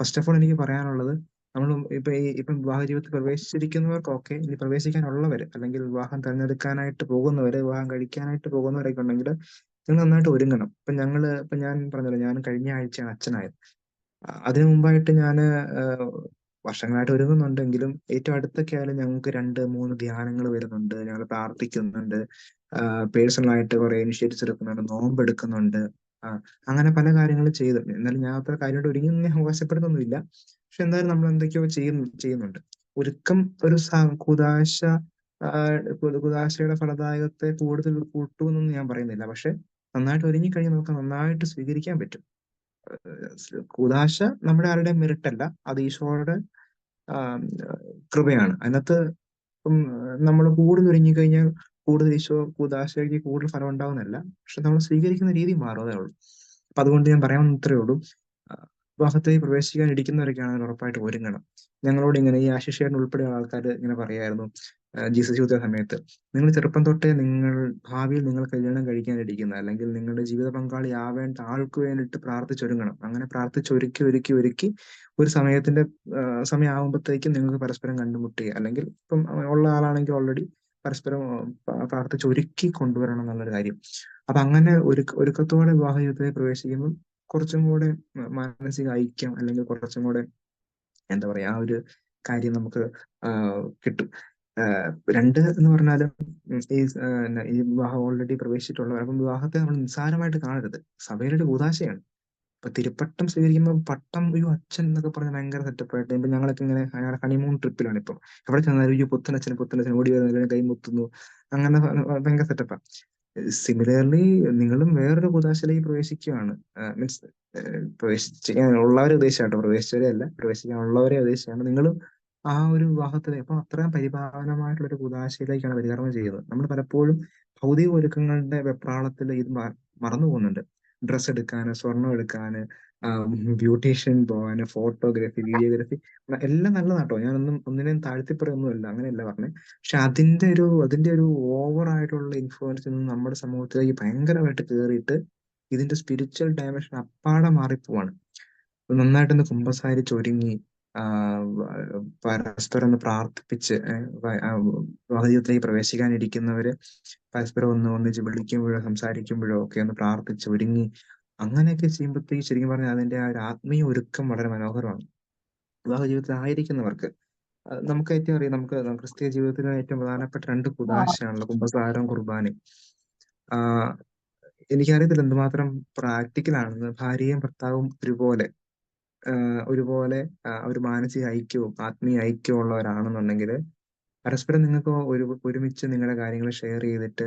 ഫസ്റ്റ് ഓഫ് ഓൾ എനിക്ക് പറയാനുള്ളത് നമ്മൾ ഇപ്പൊ ഈ ഇപ്പം വിവാഹ ജീവിതത്തിൽ പ്രവേശിച്ചിരിക്കുന്നവർക്കൊക്കെ ഇനി പ്രവേശിക്കാനുള്ളവർ അല്ലെങ്കിൽ വിവാഹം തിരഞ്ഞെടുക്കാനായിട്ട് പോകുന്നവര് വിവാഹം കഴിക്കാനായിട്ട് പോകുന്നവരൊക്കെ ഉണ്ടെങ്കിൽ നിങ്ങൾ നന്നായിട്ട് ഒരുങ്ങണം. ഇപ്പൊ ഞങ്ങൾ ഇപ്പൊ ഞാൻ പറഞ്ഞല്ലോ ഞാൻ കഴിഞ്ഞ ആഴ്ചയാണ് അച്ഛനായത്. അതിനു മുമ്പായിട്ട് ഞാൻ വർഷങ്ങളായിട്ട് ഒരുങ്ങുന്നുണ്ടെങ്കിലും ഏറ്റവും അടുത്തൊക്കെ ആയാലും ഞങ്ങൾക്ക് രണ്ട് മൂന്ന് ധ്യാനങ്ങൾ വരുന്നുണ്ട്. ഞങ്ങൾ പ്രാർത്ഥിക്കുന്നുണ്ട്. പേഴ്സണൽ ആയിട്ട് കുറെ ഇനിഷ്യേറ്റീവ്സ് എടുക്കുന്നുണ്ട്. നോമ്പ് എടുക്കുന്നുണ്ട് അങ്ങനെ പല കാര്യങ്ങൾ ചെയ്തു. എന്നാലും ഞാൻ അത്ര കാര്യമായിട്ട് ഒരുങ്ങി ഞാൻ അവകാശപ്പെടുന്നൊന്നുമില്ല. പക്ഷെ എന്തായാലും നമ്മൾ എന്തൊക്കെയോ ചെയ്യുന്നു ചെയ്യുന്നുണ്ട്. ഒരുക്കം ഒരു കുദാശ കുദാശയുടെ ഫലദായകത്തെ കൂടുതൽ കൂട്ടുമെന്നൊന്നും ഞാൻ പറയുന്നില്ല. പക്ഷെ നന്നായിട്ട് ഒരുങ്ങി ഒരുങ്ങിക്കഴിഞ്ഞാൽ നമുക്ക് നന്നായിട്ട് സ്വീകരിക്കാൻ പറ്റും. കൂദാശ നമ്മുടെ ആരുടെ? മിരട്ടല്ല. അത് ഈശോയുടെ കൃപയാണ്. അതിനകത്ത് നമ്മൾ കൂടുതൽ ഒരുങ്ങി കഴിഞ്ഞാൽ കൂടുതൽ ഈശോ കൂതാശയ്ക്ക് കൂടുതൽ ഫലം ഉണ്ടാവുന്നല്ല പക്ഷെ നമ്മൾ സ്വീകരിക്കുന്ന രീതി മാറുന്നതേ ഉള്ളൂ. അപ്പൊ അതുകൊണ്ട് ഞാൻ പറയാൻ ഇത്രയേ ഉള്ളൂ. വിവാഹത്തെ പ്രവേശിക്കാൻ ഇരിക്കുന്നവരൊക്കെയാണെങ്കിൽ ഉറപ്പായിട്ട് ഒരുങ്ങണം. ഞങ്ങളോട് ഇങ്ങനെ ഈ ആശിഷേൻ ഉൾപ്പെടെയുള്ള ആൾക്കാർ ഇങ്ങനെ പറയായിരുന്നു. ജീസസ് ചോദിച്ച സമയത്ത്. നിങ്ങൾ ചെറുപ്പം തൊട്ടേ നിങ്ങൾ ഭാവിയിൽ നിങ്ങൾ കല്യാണം കഴിക്കാനിരിക്കുന്ന അല്ലെങ്കിൽ നിങ്ങളുടെ ജീവിത പങ്കാളി ആവേണ്ട ആൾക്ക് വേണ്ടിയിട്ട് പ്രാർത്ഥിച്ചൊരുങ്ങണം. അങ്ങനെ പ്രാർത്ഥിച്ചൊരുക്കി ഒരുക്കി ഒരുക്കി ഒരു സമയത്തിന്റെ സമയമാകുമ്പോഴത്തേക്കും നിങ്ങൾക്ക് പരസ്പരം കണ്ടുമുട്ടി അല്ലെങ്കിൽ ഇപ്പം ഉള്ള ആളാണെങ്കിൽ ഓൾറെഡി പരസ്പരം പ്രാർത്ഥിച്ചൊരുക്കി കൊണ്ടുവരണം എന്നുള്ളൊരു കാര്യം. അപ്പൊ അങ്ങനെ ഒരു ഒരുക്കത്തോടെ വിവാഹ ജീവിതത്തിലേക്ക് പ്രവേശിക്കുമ്പോൾ കുറച്ചും കൂടെ മാനസിക ഐക്യം അല്ലെങ്കിൽ കുറച്ചും കൂടെ എന്താ പറയാ ആ ഒരു കാര്യം നമുക്ക് കിട്ടും. രണ്ട് എന്ന് പറഞ്ഞാലും ഈ ഈ വിവാഹം ഓൾറെഡി പ്രവേശിച്ചിട്ടുള്ളവർ അപ്പം വിവാഹത്തെ നമ്മൾ നിസ്സാരമായിട്ട് കാണരുത്. സഭയുടെ ഒരു ഉദാശയാണ് ഇപ്പൊ തിരുപ്പട്ടം സ്വീകരിക്കുമ്പോൾ പട്ടം ഒരു അച്ഛൻ എന്നൊക്കെ പറഞ്ഞ ഭയങ്കര സെറ്റപ്പായിട്ട് ഇപ്പൊ ഞങ്ങളൊക്കെ ഇങ്ങനെ ഞങ്ങളുടെ ഹണിമൂൺ ട്രിപ്പിലാണ് ഇപ്പം. എവിടെ ചെന്നാലും ഈ പുത്തനച്ഛൻ പുത്തനച്ഛൻ ഓടി വരുന്നതിന് കൈ മുത്തുന്നു അങ്ങനെ ഭയങ്കര സെറ്റപ്പാ സിമിലർലി നിങ്ങളും വേറൊരു കുദാശയിലേക്ക് പ്രവേശിക്കുകയാണ്. മീൻസ് പ്രവേശിക്കാനുള്ളവരെ ഉദ്ദേശിച്ചാട്ടോ പ്രവേശിച്ചവരെ അല്ല പ്രവേശിക്കാനുള്ളവരെ ഉദ്ദേശിച്ചാണ് നിങ്ങളും ആ ഒരു വിവാഹത്തിൽ അപ്പൊ അത്രയും പരിപാവനമായിട്ടുള്ള ഒരു കുദാശയിലേക്കാണ് പരികർമ്മം ചെയ്യുന്നത്. നമ്മൾ പലപ്പോഴും ഭൗതിക ഒരുക്കങ്ങളുടെ വെപ്രാളത്തിൽ ഇത് മറന്നു പോകുന്നുണ്ട്. ഡ്രസ്സ് എടുക്കാന് സ്വർണം എടുക്കാന് ബ്യൂട്ടീഷ്യൻ പോകാന് ഫോട്ടോഗ്രാഫി വീഡിയോഗ്രാഫി എല്ലാം നല്ലതാട്ടോ ഞാനൊന്നും ഒന്നിനെയും താഴ്ത്തിപ്പറയൊന്നുമല്ല അങ്ങനെയല്ല പറഞ്ഞത് പക്ഷെ അതിന്റെ ഒരു അതിന്റെ ഒരു ഓവർ ആയിട്ടുള്ള ഇൻഫ്ലുവൻസ് ഇന്ന് നമ്മുടെ സമൂഹത്തിലേക്ക് ഭയങ്കരമായിട്ട് കയറിയിട്ട് ഇതിന്റെ സ്പിരിച്വൽ ഡയമെൻഷൻ അപ്പാടെ മാറിപ്പോവാണ്. നന്നായിട്ടൊന്ന് കുമ്പസാരിച്ച് ഒരുങ്ങി പരസ്പരം ഒന്ന് പ്രാർത്ഥിപ്പിച്ച് വാഹനത്തിലേക്ക് പ്രവേശിക്കാനിരിക്കുന്നവര് പരസ്പരം ഒന്ന് ഒന്നിച്ച് വിളിക്കുമ്പോഴോ സംസാരിക്കുമ്പോഴോ ഒക്കെ ഒന്ന് പ്രാർത്ഥിച്ച് ഒരുങ്ങി അങ്ങനെയൊക്കെ ചെയ്യുമ്പോഴത്തേക്ക് ശരിക്കും പറഞ്ഞാൽ അതിന്റെ ആ ഒരു ആത്മീയ ഒരുക്കം വളരെ മനോഹരമാണ്. വിവാഹ ജീവിതത്തിൽ ആയിരിക്കുന്നവർക്ക്. നമുക്ക് ഏറ്റവും അറിയാം നമുക്ക് ക്രിസ്തീയ ജീവിതത്തിലെ ഏറ്റവും പ്രധാനപ്പെട്ട രണ്ട് കുദാശയാണല്ലോ കുംഭസാരം കുർബാനയും എനിക്കറിയത്തില്ല എന്തുമാത്രം പ്രാക്ടിക്കൽ ആണെന്ന് ഭാര്യയും ഭർത്താവും ഒരുപോലെ ഒരുപോലെ ഒരു മാനസിക ഐക്യവും ആത്മീയ ഐക്യവും ഉള്ളവരാണെന്നുണ്ടെങ്കിൽ പരസ്പരം നിങ്ങൾക്ക് ഒരു ഒരുമിച്ച് നിങ്ങളുടെ കാര്യങ്ങൾ ഷെയർ ചെയ്തിട്ട്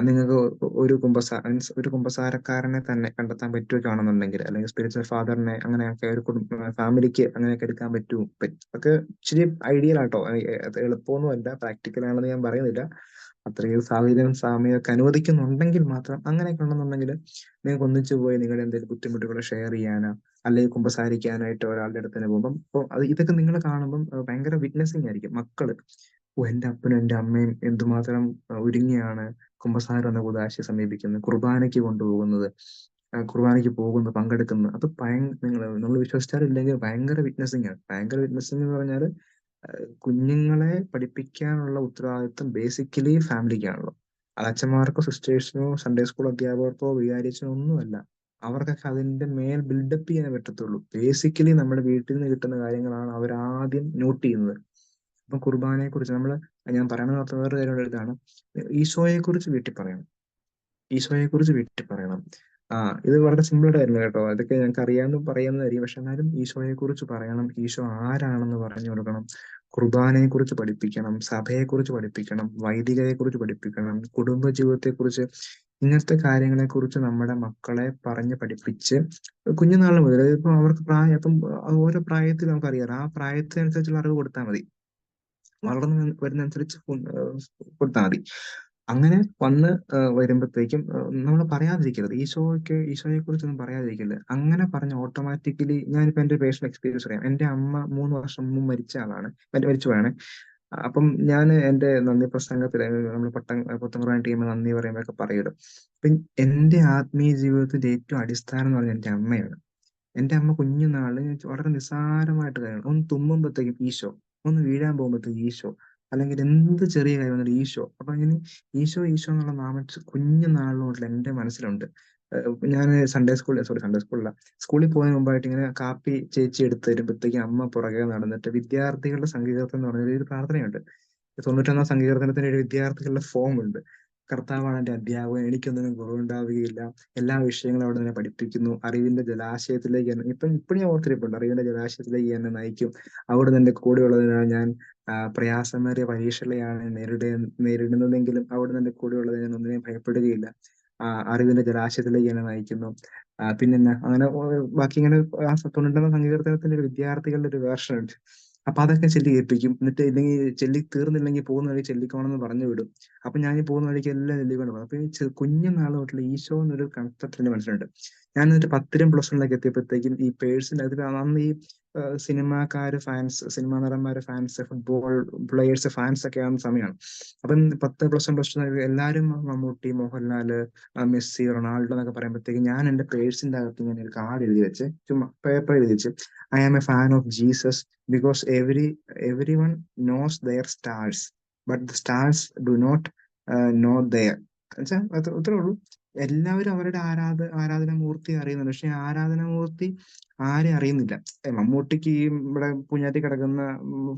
നിങ്ങൾക്ക് ഒരു കുമ്പസാ മീൻസ് ഒരു കുമ്പസാരക്കാരനെ തന്നെ കണ്ടെത്താൻ പറ്റുകയാണെന്നുണ്ടെങ്കിൽ അല്ലെങ്കിൽ സ്പിരിച്വൽ ഫാദറിനെ അങ്ങനെയൊക്കെ ഒരു കുടുംബ ഫാമിലിക്ക് അങ്ങനെയൊക്കെ എടുക്കാൻ പറ്റും. അതൊക്കെ ഇച്ചിരി ഐഡിയൽ ആട്ടോ. അത് എളുപ്പമൊന്നും അല്ല പ്രാക്ടിക്കൽ ആണെന്ന് ഞാൻ പറയുന്നില്ല. അത്രയും സാഹചര്യം സാമ്യമൊക്കെ അനുവദിക്കുന്നുണ്ടെങ്കിൽ മാത്രം അങ്ങനെയൊക്കെ ഉണ്ടെന്നുണ്ടെങ്കിൽ നിങ്ങൾക്ക് ഒന്നിച്ചു പോയി നിങ്ങളുടെ എന്തെങ്കിലും ബുദ്ധിമുട്ടുകൾ ഷെയർ ചെയ്യാനോ അല്ലെങ്കിൽ കുമ്പസാരിക്കാനായിട്ട് ഒരാളുടെ അടുത്ത് തന്നെ പോകുമ്പം അപ്പോൾ അത് ഇതൊക്കെ നിങ്ങൾ കാണുമ്പം ഭയങ്കര വിറ്റ്നസിങ് ആയിരിക്കും. മക്കൾ ഓ എന്റെ അപ്പനും എന്റെ അമ്മയും എന്തുമാത്രം ഒരുങ്ങിയാണ് കുമ്പസാരം എന്ന കൂദാശയെ സമീപിക്കുന്നത് കുർബാനയ്ക്ക് കൊണ്ടുപോകുന്നത് കുർബാനയ്ക്ക് പോകുന്നു പങ്കെടുക്കുന്നു. അത് ഭയങ്കര നിങ്ങൾ നമ്മൾ വിശ്വസിച്ചാലില്ലെങ്കിൽ ഭയങ്കര വിറ്റ്നസിങ് ആണ്. ഭയങ്കര വിറ്റ്നസിങ് എന്ന് പറഞ്ഞാൽ കുഞ്ഞുങ്ങളെ പഠിപ്പിക്കാനുള്ള ഉത്തരവാദിത്വം ബേസിക്കലി ഫാമിലിക്കാണല്ലോ അത് അച്ഛന്മാർക്കോ സിസ്റ്റേഴ്സിനോ സൺഡേ സ്കൂൾ അധ്യാപകർക്കോ വികാരിച്ചോ ഒന്നുമല്ല. അവർക്കൊക്കെ അതിന്റെ മേൽ ബിൽഡപ്പ് ചെയ്യാൻ പറ്റത്തുള്ളൂ. ബേസിക്കലി നമ്മുടെ വീട്ടിൽ നിന്ന് കിട്ടുന്ന കാര്യങ്ങളാണ് അവർ ആദ്യം നോട്ട് ചെയ്യുന്നത്. അപ്പൊ കുർബാനയെ കുറിച്ച് നമ്മൾ ഞാൻ പറയണത് വേറെ കാര്യം എഴുതാണ് ഈശോയെ കുറിച്ച് വീട്ടിൽ പറയണം. ഈശോയെ കുറിച്ച് വീട്ടിൽ പറയണം. ആ ഇത് വളരെ സിമ്പിൾ കാര്യങ്ങൾ കേട്ടോ. അതൊക്കെ ഞങ്ങൾക്ക് അറിയാമെന്ന് പറയുന്നതായിരിക്കും. പക്ഷെ എന്നാലും ഈശോയെ കുറിച്ച് പറയണം. ഈശോ ആരാണെന്ന് പറഞ്ഞു കൊടുക്കണം. കുർബാനയെ കുറിച്ച് പഠിപ്പിക്കണം. സഭയെ കുറിച്ച് പഠിപ്പിക്കണം. വൈദികരെ കുറിച്ച് പഠിപ്പിക്കണം. കുടുംബ ജീവിതത്തെ കുറിച്ച് ഇങ്ങനത്തെ കാര്യങ്ങളെ കുറിച്ച് നമ്മുടെ മക്കളെ പറഞ്ഞ് പഠിപ്പിച്ച് കുഞ്ഞുനാൾ മുതൽ. ഇപ്പൊ അവർക്ക് പ്രായം ഇപ്പം ഓരോ പ്രായത്തിൽ നമുക്കറിയാം ആ പ്രായത്തിനനുസരിച്ചുള്ള അറിവ് കൊടുത്താൽ മതി. വളർന്നു വരുന്നതനുസരിച്ച് കൊടുത്താൽ മതി. അങ്ങനെ വന്ന് വരുമ്പോഴത്തേക്കും നമ്മൾ പറയാതിരിക്കരുത്. ഈശോയ്ക്ക് ഈശോയെ കുറിച്ചൊന്നും പറയാതിരിക്കരുത്. അങ്ങനെ പറഞ്ഞ ഓട്ടോമാറ്റിക്കലി ഞാനിപ്പോ എന്റെ പേഴ്സണൽ എക്സ്പീരിയൻസ് പറയാം. എന്റെ അമ്മ മൂന്ന് വർഷം മുമ്പ് മരിച്ച ആളാണ്. മരിച്ചു പോയാണ്. അപ്പം ഞാൻ എന്റെ നന്ദി പ്രസംഗത്തിൽ നമ്മൾ പട്ടം പുത്തൻകുറാൻ ടീം നന്ദി പറയുമ്പോഴൊക്കെ പറയുമല്ലോ അപ്പം എന്റെ ആത്മീയ ജീവിതത്തിന്റെ ഏറ്റവും അടിസ്ഥാനം എന്ന് പറഞ്ഞാൽ എന്റെ അമ്മയാണ്. എന്റെ അമ്മ കുഞ്ഞുനാൾ വളരെ നിസ്സാരമായിട്ട് കാര്യങ്ങൾ ഒന്ന് തുമ്മുമ്പോഴത്തേക്കും ഈശോ ഒന്ന് വീഴാൻ പോകുമ്പോഴത്തേക്കും ഈശോ അല്ലെങ്കിൽ എന്ത് ചെറിയ കാര്യം വന്നാലും ഈശോ. അപ്പൊ അങ്ങനെ ഈശോ ഈശോ എന്നുള്ള നാമം കുഞ്ഞു നാളിലോട്ട് എന്റെ മനസ്സിലുണ്ട്. ഞാൻ സൺഡേ സ്കൂളിൽ സോറി സൺഡേ സ്കൂളില്ല സ്കൂളിൽ പോകുന്നതിന് മുമ്പായിട്ട് ഇങ്ങനെ കാപ്പി ചേച്ചി എടുത്ത് തരുമ്പോഴത്തേക്കും അമ്മ പുറകെ നടന്നിട്ട് വിദ്യാർത്ഥികളുടെ സംഗീതത്തിൽ എന്ന് പറഞ്ഞ ഒരു പ്രാർത്ഥനയുണ്ട്. തൊണ്ണൂറ്റൊന്നാം സങ്കീർത്തനത്തിന് ഒരു വിദ്യാർത്ഥികളുടെ ഫോം ഉണ്ട്. കർത്താവാണ് എന്റെ അധ്യാപകൻ എനിക്കൊന്നിനും കുറവുണ്ടാവുകയില്ല. എല്ലാ വിഷയങ്ങളും അവിടെ തന്നെ പഠിപ്പിക്കുന്നു. അറിവിന്റെ ജലാശയത്തിലേക്ക് എന്നെ ഇപ്പം ഇപ്പോഴും ഞാൻ ഓർത്തിരിപ്പുണ്ട്. അറിവിന്റെ ജലാശയത്തിലേക്ക് എന്നെ നയിക്കും. അവിടെ നിന്ന് കൂടെ കൂടെയുള്ളതിനാൽ ഞാൻ പ്രയാസമേറിയ പരീക്ഷകളെയാണ് നേരിട നേരിടുന്നതെങ്കിലും അവിടെ നിന്ന് കൂടെ ഞാൻ ഒന്നിനെയും ഭയപ്പെടുകയില്ല. അറിവിന്റെ ജലാശയത്തിലേക്ക് എന്നെ നയിക്കുന്നു. പിന്നെ അങ്ങനെ ബാക്കി ഇങ്ങനെ ആ തൊണ്ണൂറ്റാം സങ്കീർത്തനത്തിന്റെ ഒരു വിദ്യാർത്ഥികളുടെ ഒരു വേർഷൻ ഉണ്ട്. അപ്പൊ അതൊക്കെ ചെല്ലി കേൾപ്പിക്കും എന്നിട്ട് ഇല്ലെങ്കിൽ ചെല്ലി തീർന്നില്ലെങ്കിൽ പോകുന്ന വഴി ചെല്ലിക്കോണമെന്ന് പറഞ്ഞു വിടും. അപ്പൊ ഞാൻ പോകുന്ന വഴിക്ക് എല്ലാം ചെല്ലിക്കൊണ്ട് പോകും. അപ്പൊ ഈ കുഞ്ഞു നാൾ തൊട്ടുള്ള ഈശോ എന്നൊരു കൺസെപ്റ്റ് എന്റെ മനസ്സിലുണ്ട്. ഞാൻ എന്നിട്ട് പത്തിലും പ്ലസ് വണ്ണിലേക്ക് എത്തിയപ്പോഴത്തേക്കും ഈ പേഴ്സിന്റെ അതിൽ അന്ന് ഈ സിനിമാക്കാര് ഫാൻസ് സിനിമാ നടന്മാര് ഫാൻസ് ഫുട്ബോൾ പ്ലെയേഴ്സ് ഫാൻസ് ഒക്കെ ആവുന്ന സമയമാണ് അപ്പം പത്ത് പ്ലസ് വൺ പ്ലസ് ടു എല്ലാവരും മമ്മൂട്ടി മോഹൻലാൽ മെസ്സി റൊണാൾഡോ എന്നൊക്കെ പറയുമ്പോഴത്തേക്കും ഞാൻ എന്റെ പേഴ്സിന്റെ അകത്ത് ഇങ്ങനെ ഒരു കാർഡ് എഴുതി വെച്ച് ചുമ്മാ പേപ്പർ എഴുതി വെച്ച് I am a fan of Jesus because every every one knows their stars but the stars do not know their വെച്ചാൽ അത്രേ ഉള്ളൂ. എല്ലാവരും അവരുടെ ആരാധ ആരാധനാമൂർത്തി അറിയുന്നുണ്ട്. പക്ഷെ ആരാധനാമൂർത്തി ആരെ അറിയുന്നില്ല. മമ്മൂട്ടിക്ക് ഈ ഇവിടെ പൂഞ്ഞാറ്റി കിടക്കുന്ന